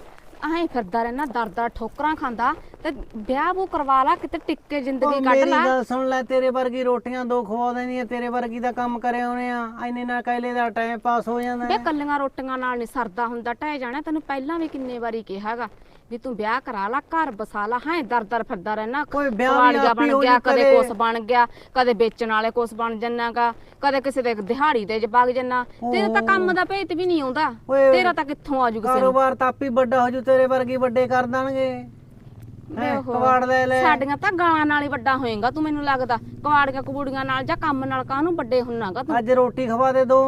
ਆਹੀਂ ਫਿਰਦਾ ਰਹਿਣਾ ਦਰ ਦਰ ਠੋਕਰਾਂ ਖਾਂਦਾ ਤੇ ਵਿਆਹ ਬੂ ਕਰਵਾ ਲਾ ਕਿਤੇ ਟਿੱਕੇ ਜ਼ਿੰਦਗੀ ਕੱਢ ਮੇਰੀ ਲਾ। ਗੱਲ ਸੁਣ ਲੈ ਤੇਰੇ ਵਰਗੀ ਰੋਟੀਆਂ ਦੋ ਖਵਾ ਦੇਣੀਆਂ ਤੇਰੇ ਵਰਗੀ ਦਾ ਕੰਮ ਕਰੇ ਆਉਣੇ ਆ। ਐਨੇ ਨਾ ਕਹਿਲੇ ਦਾ ਟਾਈਮ ਪਾਸ ਹੋ ਜਾਂਦਾ ਵੇ ਹੈ। ਕੱਲੀਆਂ ਰੋਟੀਆਂ ਨਾਲ ਨਹੀਂ ਸਰਦਾ ਹੁੰਦਾ ਟਹਿ ਜਾਣਾ ਤੈਨੂੰ ਪਹਿਲਾਂ ਵੀ ਕਿੰਨੇ ਵਾਰੀ ਕਿਹਾਗਾ। ਵੀ ਤੂੰ ਵਿਆਹ ਕਰਾ ਲਾ ਘਰ ਬਸਾ ਲਾ ਹਾਂ ਦਰ ਦਰ ਫਿਰਦਾ ਰਹਿਣਾ ਕੋਈ ਵਿਆਹ ਵੀ ਆਪੀ ਬਣ ਗਿਆ ਕਦੇ। ਕੁਛ ਬਣ ਗਿਆ ਕਦੇ ਵੇਚਣ ਵਾਲੇ ਕੁਛ ਬਣ ਜੰਨਾਗਾ ਕਦੇ ਕਿਸੇ ਦੇ ਦਿਹਾੜੀ ਤੇ ਜਪਾਗ ਜੰਨਾ ਤੇਰੇ ਤਾਂ ਕੰਮ ਦਾ ਭੇਤ ਵੀ ਨਹੀਂ ਆਉਂਦਾ। ਓਏ, ਤੇਰਾ ਤਾਂ ਕਿੱਥੋਂ ਆਜੂ ਕਿਸੇ ਨੂੰ? ਕਾਰੋਬਾਰ ਤਾਂ ਆਪੀ ਵੱਡਾ ਹੋ ਜੂ ਤੇਰੇ ਵਰਗੀ ਵੱਡੇ ਕਰ ਦੇਣਗੇ। ਹੈਂ। ਕਬਾੜ ਲੈ ਲੈ। ਸਾਡੀਆਂ ਤਾਂ ਗਾਲਾਂ ਨਾਲ ਹੀ ਵੱਡਾ ਹੋਏਗਾ ਤੂੰ ਮੈਨੂੰ ਲੱਗਦਾ। ਕਵਾੜੀਆਂ ਕਬੂੜੀਆਂ ਨਾਲ ਜਾਂ ਕੰਮ ਨਾਲ ਕਾਹਨੂੰ ਵੱਡੇ ਹੁੰਨਾਗਾ ਤੂੰ? ਅੱਜ ਰੋਟੀ ਖਵਾ ਦੇ ਦੋ।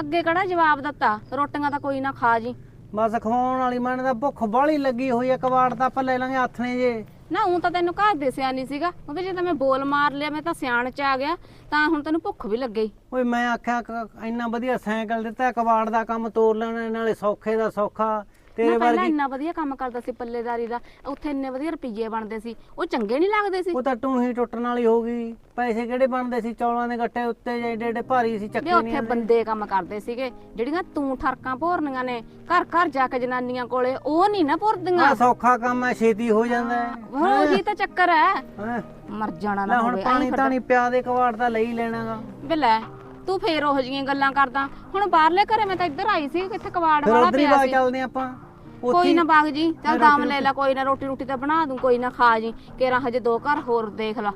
ਅੱਗੇ ਕਿਹੜਾ ਜਵਾਬ ਦਿੱਤਾ? ਰੋਟੀਆਂ ਤਾਂ ਕੋਈ ਨਾ ਖਾ ਜੀ। ਬਸ ਖਵਾਉਣ ਵਾਲੀ ਮਨ ਦਾ ਭੁੱਖ ਬਾਹਲੀ ਲੱਗੀ ਹੋਈ ਆ ਕਬਾੜ ਤਾਂ ਆਪਾਂ ਲੈ ਲਾਂਗੇ ਨੇ ਜੇ। ਨਾ ਉਹ ਤਾਂ ਤੈਨੂੰ ਘਰ ਦਿਸਿਆ ਨਹੀਂ ਸੀਗਾ। ਉਹਦੇ ਜੇ ਤਾਂ ਮੈਂ ਬੋਲ ਮਾਰ ਲਿਆ ਮੈਂ ਤਾਂ ਸਿਆਣ ਚ ਆ ਗਿਆ ਤਾਂ ਹੁਣ ਤੈਨੂੰ ਭੁੱਖ ਵੀ ਲੱਗੀ। ਓਏ ਮੈਂ ਆਖਿਆ ਕ- ਇੰਨਾ ਵਧੀਆ ਸਾਈਕਲ ਦਿੱਤਾ ਕਬਾੜ ਦਾ ਕੰਮ ਤੋਰ ਲੈਣਾ ਨਾਲੇ ਸੌਖੇ ਦਾ ਸੌਖਾ। ਤੇਰੇ ਮੈਂ ਪਹਿਲਾਂ ਵਰਗੀ ਇੰਨਾ ਵਧੀਆ ਕੰਮ ਕਰਦਾ ਸੀ ਪੱਲੇਦਾਰੀ ਦਾ ਉੱਥੇ ਇੰਨੇ ਵਧੀਆ ਰੁਪਈਏ ਬਣਦੇ ਸੀ ਉਹ ਚੰਗੇ ਨਹੀਂ ਲੱਗਦੇ ਸੀ। ਉਹ ਤਾਂ ਟੂੰ ਹੀ ਟੁੱਟਣ ਵਾਲੀ ਹੋ ਗਈ। ਪੈਸੇ ਕਿਹੜੇ ਬਣਦੇ ਸੀ? ਚੌਲਾਂ ਦੇ ਗੱਟੇ ਉੱਤੇ ਜਿਹੜੇ ਏਡੇ ਭਾਰੀ ਸੀ ਵੀ ਚੱਕੇ ਉੱਥੇ ਨਹੀਂ ਬੰਦੇ ਕੰਮ ਕਰਦੇ ਸੀਗੇ ਜਿਹੜੀਆਂ ਤੂੰ ਠਰਕਾਂ ਭੋਰਨੀਆਂ ਨੇ ਘਰ ਘਰ ਜਾ ਕੇ ਜਨਾਨੀਆਂ ਕੋਲੇ ਉਹ ਨਹੀਂ ਨਾ ਭੋਰਦੀਆਂ। ਆ ਸੌਖਾ ਕੰਮ ਹੈ ਛੇਤੀ ਹੋ ਜਾਂਦਾ ਹੈ। ਉਹ ਤਾਂ ਚੱਕਰ ਹੈ। ਹੈਂ। ਮਰ ਜਾਣਾ ਲੈ ਨਾ ਹੁਣ ਹੋਵੇ ਪਾਣੀ ਤਾਣੀ ਪਿਆ ਦੇ ਕਵਾੜ ਤਾਂ ਲਈ ਲੈਣਾਗਾ। ਵੇ ਲੈ ਤੂੰ ਫੇਰ ਉਹੋ ਜਿਹੀਆਂ ਗੱਲਾਂ ਕਰਦਾ। ਹੁਣ ਬਾਹਰਲੇ ਘਰੇ ਮੈਂ ਤਾਂ ਇੱਧਰ ਆਈ ਸੀ ਕਿੱਥੇ ਕਵਾੜ ਫਿਰ ਵਾਲਾ ਉਧਰ ਹੀ ਪਿਆ ਬਾਗ ਸੀ। ਚੱਲਦੇ ਆਪਾਂ। ਕੋਈ ਨਾ ਬਾਗ ਜੀ ਚੱਲ ਦਾਮ ਲੈ ਲੈ ਕੋਈ ਨਾ ਰੋਟੀ ਰੋਟੀ ਤਾਂ ਬਣਾ ਦੂੰ ਕੋਈ ਨਾ ਖਾ ਜੀ। ਕੇਰਾ ਹਜੇ ਦੋ ਘਰ ਹੋਰ ਦੇਖ ਲਾ।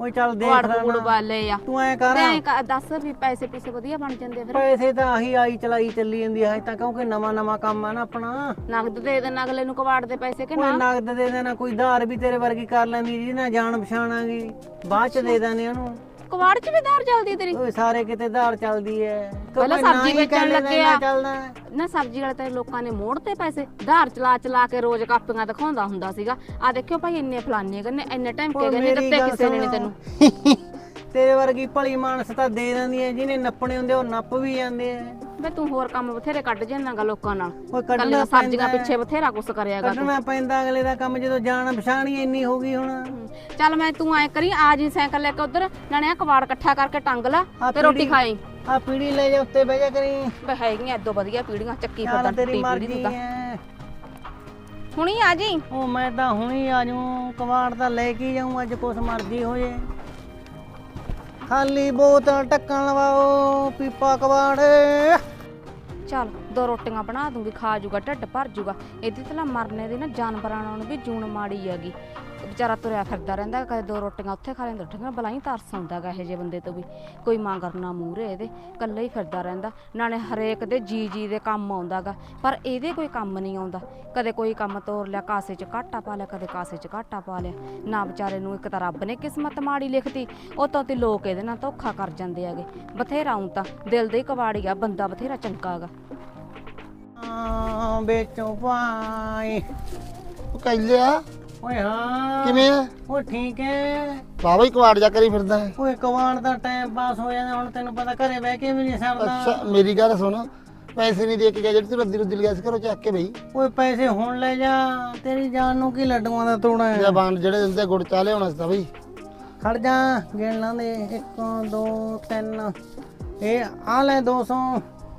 ਉਹ ਚੱਲ ਦੇਖ ਕਵਾੜ ਲੈਣਾ ਆ। ਤੂੰ ਐ ਕਰ। ਤੇ ਐਂ ਦੱਸ ਵੀ ਪੈਸੇ ਪੀਸੇ ਵਧੀਆ ਬਣ ਜਾਂਦੇ ਆ ਫਿਰ। ਪੈਸੇ ਤਾਂ ਆਹੀ ਆਈ ਚਲਾਈ ਚੱਲੀ ਜਾਂਦੀ ਹੈ ਤਾਂ ਕਿਉਂਕਿ ਨਵਾਂ ਨਵਾਂ ਕੰਮ ਹੈ ਨਾ ਆਪਣਾ। ਨਗਦ ਦੇ ਦੇਣ ਅਗਲੇ ਨੂੰ ਕਵਾੜ ਦੇ ਪੈਸੇ ਕਿ ਕੋਈ ਨਾ? ਨਗਦ ਦੇ ਦੇਣਾ ਕੋਈ ਧਾਰ ਵੀ ਤੇਰੇ ਵਰਗੀ ਕਰ ਲੈਂਦੀ ਜੀ ਨਾ ਜਾਣ ਪਛਾਣਾਂਗੀ ਬਾਅਦ ਚ ਦੇ ਦਾਨੇ ਉਹਨੂੰ। ਕਵਾੜ ਚ ਵੀ ਦਾਰ ਚੱਲਦੀ ਤੇਰੀ ਓਏ ਸਾਰੇ ਕਿਤੇ ਧਾਰ ਚੱਲਦੀ ਐ ਪਹਿਲਾਂ ਸਬਜ਼ੀ ਵੇਚਣ ਲੱਗੇ ਆ। ਚੱਲਦਾ ਹੈ। ਨਾ ਸਬਜ਼ੀ ਵਾਲੇ ਤਾਂ ਲੋਕਾਂ ਨੇ ਮੋੜ ਤੇ ਪੈਸੇ ਧਾਰ ਚਲਾ ਚਲਾ ਕੇ ਰੋਜ਼ ਕਾਪੀਆਂ ਦਿਖਾਉਂਦਾ ਹੁੰਦਾ ਸੀਗਾ ਆ ਦੇਖਿਓ ਭਾਈ ਇੰਨੇ ਫਲਾਨੇ ਕਰਨੇ ਇੰਨੇ ਟਾਈਮ ਕੇ ਮੇਰੀ ਦਿੱਤੇ ਕਿਸੇ ਨੇ। ਤੈਨੂੰ ਤੇਰੇ ਵਰਗੀ ਭਲੀ ਮਾਨਸ ਤਾਂ ਦੇ ਦਿੰਦੀ ਐ ਜਿਹਨੇ ਨੱਪਣੇ ਹੁੰਦੇ ਉਹ ਨੱਪ ਵੀ ਜਾਂਦੇ ਐ ਵੇ ਤੂੰ ਹੋਰ ਕੰਮ ਬਥੇਰੇ ਕੱਢ ਜਾਣਾਗਾ ਲੋਕਾਂ ਨਾਲ। ਕੱਲੀਆਂ ਕੱਢਣਾ ਸਬਜ਼ੀਆਂ ਪੈਂਦਾ। ਪਿੱਛੇ ਬਥੇਰਾ ਕੁਛ ਕਰਿਆਗਾ ਤੂੰ। ਕੱਢਣਾ ਪੈਂਦਾ ਅਗਲੇ ਦਾ ਕੰਮ ਜਦੋਂ ਜਾਣ ਪਛਾਣੀ ਇੰਨੀ ਹੋ ਗਈ ਹੁਣ। ਚੱਲ ਮੈਂ ਤੂੰ ਐ ਕਰੀ ਆ ਜੀ ਸਾਈਕਲ ਲੈ ਕੇ ਉਧਰ ਨਾਲੇ ਆ ਕਵਾੜ ਇਕੱਠਾ ਕਰਕੇ ਟੰਗ ਲਾ ਤੇ ਰੋਟੀ ਪੀੜੀ- ਖਾਈ। ਆ ਪੀੜੀ ਲੈ ਜਾ ਉੱਤੇ ਬਹਿ ਜਾ ਕਰੀ। ਵੇ ਹੈਗੀਆਂ ਐਦੋਂ ਵਧੀਆ ਪੀੜੀਆਂ ਚੱਕੀ ਚੱਲ ਫਿਰਦਾ ਤੇਰੀ ਟੁੱਟੀ ਪੀੜੀ ਮਰਜ਼ੀ ਤੂੰ ਤਾਂ ਐ। ਹੁਣੀ ਆ ਜੀ? ਉਹ ਮੈਂ ਤਾਂ ਹੁਣੀ ਆ ਜੂ ਕਵਾੜ ਤਾਂ ਲੈ ਕੇ ਜਾਉਂ ਅੱਜ ਕੁਛ ਮਰਜ਼ੀ ਹੋ ਜੇ। ਖਾਲੀ ਬੋਤਲ ਢੱਕਣ ਲਵਾਓ ਪੀਪਾ ਕਵਾੜ ਚੱਲ। ਦੋ ਰੋਟੀਆਂ ਬਣਾ ਦੂੰਗੀ, ਖਾ ਜੂਗਾ, ਢਿੱਡ ਭਰ ਜੂਗਾ। ਇਹਦੀ ਤਾਂ ਮਰਨੇ ਦੀ ਨਾ ਜਾਨਵਰਾਂ ਨੂੰ ਵੀ ਜੂਣ ਮਾੜੀ ਹੈਗੀ। ਵਿਚਾਰਾ ਤੁਰਿਆ ਫਿਰਦਾ ਰਹਿੰਦਾ, ਕਦੇ ਦੋ ਰੋਟੀਆਂ ਉੱਥੇ ਖਾ ਲੈਂਦਾ ਠੰਗਾ ਬਲਾਈ ਤਰਸ ਆਉਂਦਾ ਗਾ ਇਹੋ ਜਿਹੇ ਬੰਦੇ ਤੋਂ ਵੀ। ਕੋਈ ਮਾਂ ਕਰਨਾ ਮੂਹਰੇ ਇਹਦੇ, ਇਕੱਲਾ ਹੀ ਫਿਰਦਾ ਰਹਿੰਦਾ। ਨਾਲੇ ਹਰੇਕ ਦੇ ਜੀ ਜੀ ਦੇ ਕੰਮ ਆਉਂਦਾਗਾ ਪਰ ਇਹਦੇ ਕੋਈ ਕੰਮ ਨਹੀਂ ਆਉਂਦਾ। ਕਦੇ ਕੋਈ ਕੰਮ ਤੋਰ ਲਿਆ, ਕਾਸੇ 'ਚ ਘਾਟਾ ਪਾ ਲਿਆ, ਕਦੇ ਕਾਸੇ 'ਚ ਘਾਟਾ ਪਾ ਲਿਆ। ਨਾ ਵਿਚਾਰੇ ਨੂੰ ਇੱਕ ਤਾਂ ਰੱਬ ਨੇ ਕਿਸਮਤ ਮਾੜੀ ਲਿਖਤੀ, ਉਹ ਤਾਂ ਤੇ ਲੋਕ ਇਹਦੇ ਨਾਲ ਧੋਖਾ ਕਰ ਜਾਂਦੇ ਹੈਗੇ। ਬਥੇਰਾ ਉਂ ਤਾਂ, ਦਿਲ ਦੇ ਹੀ ਕਵਾੜੀ ਆ, ਬੰਦਾ ਬਥੇਰਾ ਚੰਗਾ ਗਾ ਆ ਵੇਚੋ ਭਾਈ ਉਹ ਕਹਿਲਿਆ ਓਏ ਹਾਂ। ਕਿਵੇਂ ਆ? ਉਹ ਠੀਕ ਹੈ ਬਾਬਾ ਹੀ ਕਵਾੜ ਜਾ ਕਰੀ ਫਿਰਦਾ। ਹੈ ਓਏ ਕਵਾੜ ਦਾ ਟਾਈਮ ਪਾਸ ਹੋ ਜਾਂਦਾ ਹੁਣ ਤੈਨੂੰ ਪਤਾ ਘਰੇ ਬਹਿ ਕੇ ਵੀ ਨਹੀਂ ਸਰਦਾ। ਅੱਛਾ ਮੇਰੀ ਗੱਲ ਸੁਣ। ਪੈਸੇ ਨਹੀਂ ਦੇ ਕੇ ਗਿਆ ਜਿਹੜੀ ਤੂੰ ਰੱਦੀ ਰੁੱਦੀ ਲਿਆ ਸੀ ਘਰੋਂ ਚੱਕ ਕੇ ਬਈ। ਓਏ ਪੈਸੇ ਹੁਣ ਲੈ ਜਾ ਤੇਰੀ ਜਾਨ ਨੂੰ ਕੀ ਲੱਡੂਆਂ ਦਾ ਤੋੜਾ ਹੈ? ਜਾਂ ਬਾਣ ਜਿਹੜੇ ਦਿੰਦੇ ਗੁੜ ਚਾਹ ਲਿਆਉਣਾ ਸੀ ਤਾਂ ਬਈ। ਖੜ ਜਾ ਗਿਣ ਲਾਂਦੇ 1 2 3 ਇਹ ਆ ਲੈ 200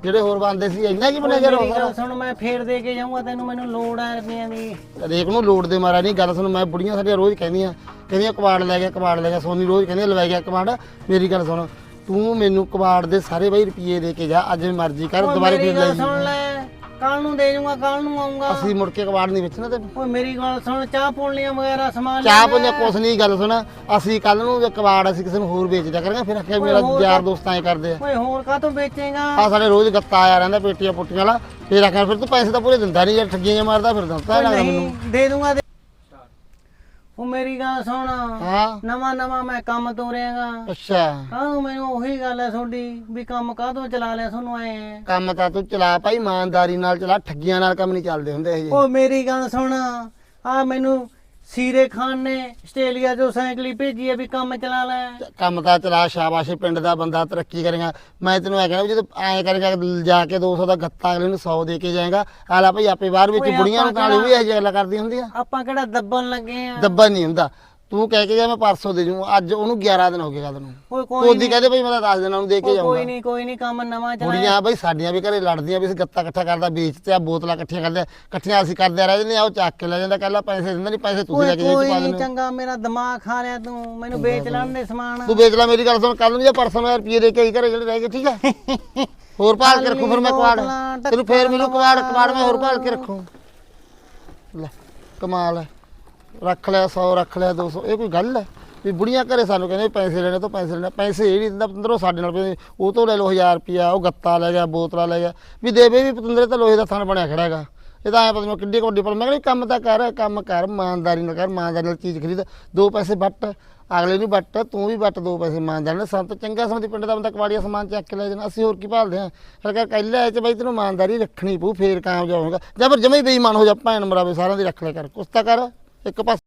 ਜਿਹੜੇ ਹੋਰ ਬੰਦੇ ਸੀ ਇੰਨਾ ਕੀ ਬਣਿਆ ਯਾਰ ਮੇਰੀ ਗੱਲ ਸੁਣ ਮੈਂ ਫੇਰ ਦੇ ਕੇ ਜਾਊਂਗਾ ਤੈਨੂੰ ਮੈਨੂੰ ਲੋੜ ਹੈ ਰੁਪਈਆਂ ਦੀ। ਹਰੇਕ ਨੂੰ ਲੋੜ ਦੇ ਮਾਰਾ ਨਹੀਂ ਗੱਲ ਸੁਣ ਮੈਂ ਬੁੜੀਆਂ ਸਾਡੀਆਂ ਰੋਜ਼ ਕਹਿੰਦੀਆਂ ਕਹਿੰਦੀਆਂ ਕਬਾੜ ਲੈ ਗਿਆ ਕਬਾੜ ਲੈ ਗਿਆ ਸੋਨੀ ਰੋਜ਼ ਕਹਿੰਦੀ ਲਵਾਈ ਗਿਆ ਕਬਾੜ। ਮੇਰੀ ਗੱਲ ਸੁਣ ਤੂੰ ਮੈਨੂੰ ਕਬਾੜ ਦੇ ਸਾਰੇ ਬਈ ਰੁਪਏ ਦੇ ਕੇ ਜਾ ਅੱਜ ਮਰਜ਼ੀ ਕਰ ਦੁਬਾਰੇ ਫੇਰ ਲੈ ਸੁਣ ਲੈ। ਕੱਲ ਨੂੰ ਦੇ ਜਾਊਂਗਾ ਕੱਲ ਨੂੰ ਆਉਂਗਾ ਅਸੀਂ ਮੁੜ ਕੇ ਕਬਾੜ ਨਹੀਂ ਵੇਚਣਾ ਤੈਨੂੰ ਓਏ ਮੇਰੀ ਗੱਲ ਸੁਣ ਚਾਹ ਪੋਣੀਆਂ ਵਗੈਰਾ ਸਮਾਨ ਚਾਹ ਲੈਣਾ ਪੁੰਨੇ ਕੁਛ ਨਹੀਂ ਗੱਲ ਸੁਣ। ਅਸੀਂ ਕੱਲ ਨੂੰ ਜੇ ਕਬਾੜ ਅਸੀਂ ਕਿਸੇ ਨੂੰ ਹੋਰ ਵੇਚ ਦਿਆ ਕਰਾਂਗੇ ਫਿਰ ਆਖਿਆ ਮੇਰਾ ਹੋਰ ਯਾਰ ਦੋਸਤ ਐਂ ਕਰਦੇ ਆ। ਓਏ ਹੋਰ ਕਾ ਤੂੰ ਵੇਚੇਗਾ? ਆ ਸਾਡੇ ਰੋਜ਼ ਗੱਤਾ ਆਇਆ ਰਹਿੰਦਾ ਪੇਟੀਆਂ ਪੁੱਟੀਆਂ ਵਾਲਾ। ਫੇਰ ਆਖਿਆ ਫਿਰ ਤੂੰ ਪੈਸੇ ਤਾਂ ਪੂਰੇ ਦਿੰਦਾ ਨਹੀਂ ਯਾਰ ਠੱਗੀਆਂ ਮਾਰਦਾ ਫਿਰਦਾ ਤਾਂ ਲੱਗਦਾ ਮੈਨੂੰ ਨਹੀਂ ਦੇ ਦੂੰਗਾ ਦੇ- ਉਹ ਮੇਰੀ ਗੱਲ ਸੁਣ। ਹਾਂ। ਨਵਾਂ ਨਵਾਂ ਮੈਂ ਕੰਮ ਤੋਰਿਆਗਾ। ਅੱਛਾ। ਕਾਹਨੂੰ ਮੈਨੂੰ ਉਹੀ ਗੱਲ ਹੈ ਤੁਹਾਡੀ ਵੀ ਕੰਮ ਕਾਹਤੋਂ ਚਲਾ ਲਿਆ ਤੁਹਾਨੂੰ ਐ? ਕੰਮ ਤਾਂ ਤੂੰ ਚਲਾ ਭਾਈ ਇਮਾਨਦਾਰੀ ਨਾਲ ਚਲਾ ਠੱਗੀਆਂ ਨਾਲ ਕੰਮ ਨਹੀਂ ਚੱਲਦੇ ਹੁੰਦੇ ਇਹ ਉਹ ਮੇਰੀ ਗੱਲ ਸੁਣ। ਆ ਮੈਨੂੰ ਸੀਰੇ ਖਾਨ ਨੇ ਆਸਟ੍ਰੇਲੀਆ ਤੋਂ ਸਾਈਕਲੀ ਭੇਜੀ ਹੈ ਵੀ ਕੰਮ ਚਲਾ ਲੈ। ਕੰਮ ਤਾਂ ਚਲਾ ਸ਼ਾਬਾਸ਼ ਪਿੰਡ ਦਾ ਬੰਦਾ ਤਰੱਕੀ ਕਰੇਗਾ। ਮੈਂ ਤੈਨੂੰ ਐ ਕਹਿੰਦਾ ਜਦੋਂ ਐ ਕਰੇਗਾ ਜਾ ਕੇ 200 ਦਾ ਗੱਤਾ ਅਗਲੇ ਨੂੰ 100 ਦੇ ਕੇ ਜਾਏਗਾ ਆਲਾ ਭਾਈ ਆਪੇ ਬਾਹਰ ਵਿੱਚ ਬੁੜੀਆਂ ਨੂੰ ਕਾਲੀ ਵੀ ਇਹ ਜਿਹੀ ਕਰਦੀ ਹੁੰਦੀ ਆ ਆਪਾਂ ਕਿਹੜਾ ਦੱਬਣ ਲੱਗੇ ਆ। ਦੱਬਾ ਨਹੀਂ ਹੁੰਦਾ। ਤੂੰ ਕਹਿ ਕੇ ਗਿਆ ਮੈਂ ਪਰਸੋਂ ਦੇ ਜੂ ਅੱਜ ਉਹਨੂੰ 11 ਦਿਨ ਹੋ ਗਏ ਗੱਲ ਨੂੰ। ਓਏ ਕੋਈ ਉਹਦੀ ਕਹਦੇ ਭਾਈ ਮੈਂ ਤਾਂ 10 ਦਿਨਾਂ ਨੂੰ ਦੇ ਕੇ ਜਾਊਂਗਾ ਕੋਈ ਨਹੀਂ ਕੋਈ ਨਹੀਂ ਕੰਮ ਨਵਾਂ ਚਲਾ ਬੁੜੀਆਂ ਬਈ ਸਾਡੀਆਂ ਵੀ ਘਰੇ ਲੜਦੀਆਂ ਵੀ ਅਸੀਂ ਗੱਤਾ ਇਕੱਠਾ ਕਰਦਾ ਵੇਚਤੇ ਆ ਬੋਤਲਾਂ ਇਕੱਠੀਆਂ ਕਰਦੇ ਇਕੱਠੀਆਂ ਅਸੀਂ ਕਰਦੇ ਰਹਿ ਜਾਂਦੇ ਆ ਉਹ ਚੱਕ ਕੇ ਲੈ ਜਾਂਦਾ ਕੱਲਾ ਪੈਸੇ ਦਿੰਦਾ ਨਹੀਂ ਪੈਸੇ ਤੁਸੀਂ ਲੈ ਕੇ ਜੇ ਕੋਈ ਪਾ ਦਿੰਦੇ। ਚੰਗਾ ਮੇਰਾ ਦਿਮਾਗ ਖਾ ਲਿਆ ਤੂੰ ਮੈਨੂੰ ਵੇਚ ਲੈਣ ਦੇ ਸਮਾਨ। ਤੂੰ ਵੇਚ ਲੈ ਮੇਰੀ ਗੱਲ ਸੁਣ ਕੱਲ ਨੂੰ ਜੇ ਪਰਸੋਂ ਮੈਂ ਰੁਪਏ ਦੇ ਕੇ ਆਈ ਘਰੇ ਜਿਹੜੇ ਰਹਿ ਗਏ ਠੀਕ ਹੈ ਹੋਰ ਭਾਲ ਕੇ ਰੱਖੂ ਫਿਰ ਮੈਂ ਕਵਾੜ। ਤੈਨੂੰ ਫੇਰ ਮੈਨੂੰ ਕਵਾੜ ਕਵਾੜ ਮੈਂ ਹੋਰ ਭਾਲ ਕੇ ਰੱਖੂ। ਲੈ ਕਮਾਲ ਹੈ। ਰੱਖ ਲਿਆ 100 ਰੱਖ ਲਿਆ 200 ਇਹ ਕੋਈ ਗੱਲ ਹੈ? ਵੀ ਬੁੜੀਆਂ ਘਰੇ ਸਾਨੂੰ ਕਹਿੰਦੇ ਵੀ ਪੈਸੇ ਲੈਣੇ, ਤੋਂ ਪੈਸੇ ਲੈਣੇ, ਪੈਸੇ ਇਹ ਨਹੀਂ ਦਿੰਦਾ ਪਤੰਦਰੋਂ ਸਾਡੇ ਨਾਲ ਉਹ ਤੋਂ ਲੈ ਲਓ 1000 ਰੁਪਿਆ ਉਹ ਗੱਤਾ ਲੈ ਗਿਆ, ਬੋਤਲਾ ਲੈ ਗਿਆ, ਵੀ ਦੇਵੇ ਵੀ ਪਤੰਦਰੇ ਤਾਂ ਲੋਹੇ ਦਾ ਥਣ ਬਣਿਆ ਖੜਾ ਹੈਗਾ। ਇਹ ਤਾਂ ਐ ਪਤਾ ਨਹੀਂ ਕਿੱਡੀ ਕੁ ਵੱਡੀ ਪਰ ਮੈਂ ਕਹਿੰਦਾ ਕੰਮ ਤਾਂ ਕਰ, ਕੰਮ ਕਰ, ਇਮਾਨਦਾਰੀ ਨਾਲ ਕਰ, ਇਮਾਨਦਾਰੀ ਨਾਲ ਚੀਜ਼ ਖਰੀਦ, ਦੋ ਪੈਸੇ ਵੱਟ, ਅਗਲੇ ਨੂੰ ਵੱਟ, ਤੂੰ ਵੀ ਵੱਟ ਦੋ ਪੈਸੇ ਇਮਾਨਦਾਰੀ ਨਾਲ। ਸੰਤ ਚੰਗਾ ਸਮਝੀ ਪਿੰਡ ਦਾ ਬੰਦਾ ਕਵਾੜੀਆ ਸਮਾਨ ਚੱਕ ਕੇ ਲੈ ਜਾਣਾ, ਅਸੀਂ ਹੋਰ ਕੀ ਭਾਲਦੇ ਹਾਂ? ਫਿਰ ਕਹ ਕਹਿਲਾ ਚ ਬਈ ਤੈਨੂੰ ਇਮਾਨਦਾਰੀ ਰੱਖਣੀ ਪਊ, ਫੇਰ ਕਾਮਯਾਬ ਹੋਵੇਗਾ ਜਾਂ ਫਿਰ ਜਮੇ ਬੇਈਮਾਨ ਹੋ ਜਾ, ਭੈਣ ਮਰਾਵੇ ਸਾਰਿਆਂ ਦੀ ਰੱਖ ਲਿਆ ਕਰ, ਕੁਛ ਤਾਂ ਕਰ। ਇੱਕ ਪਾਸੇ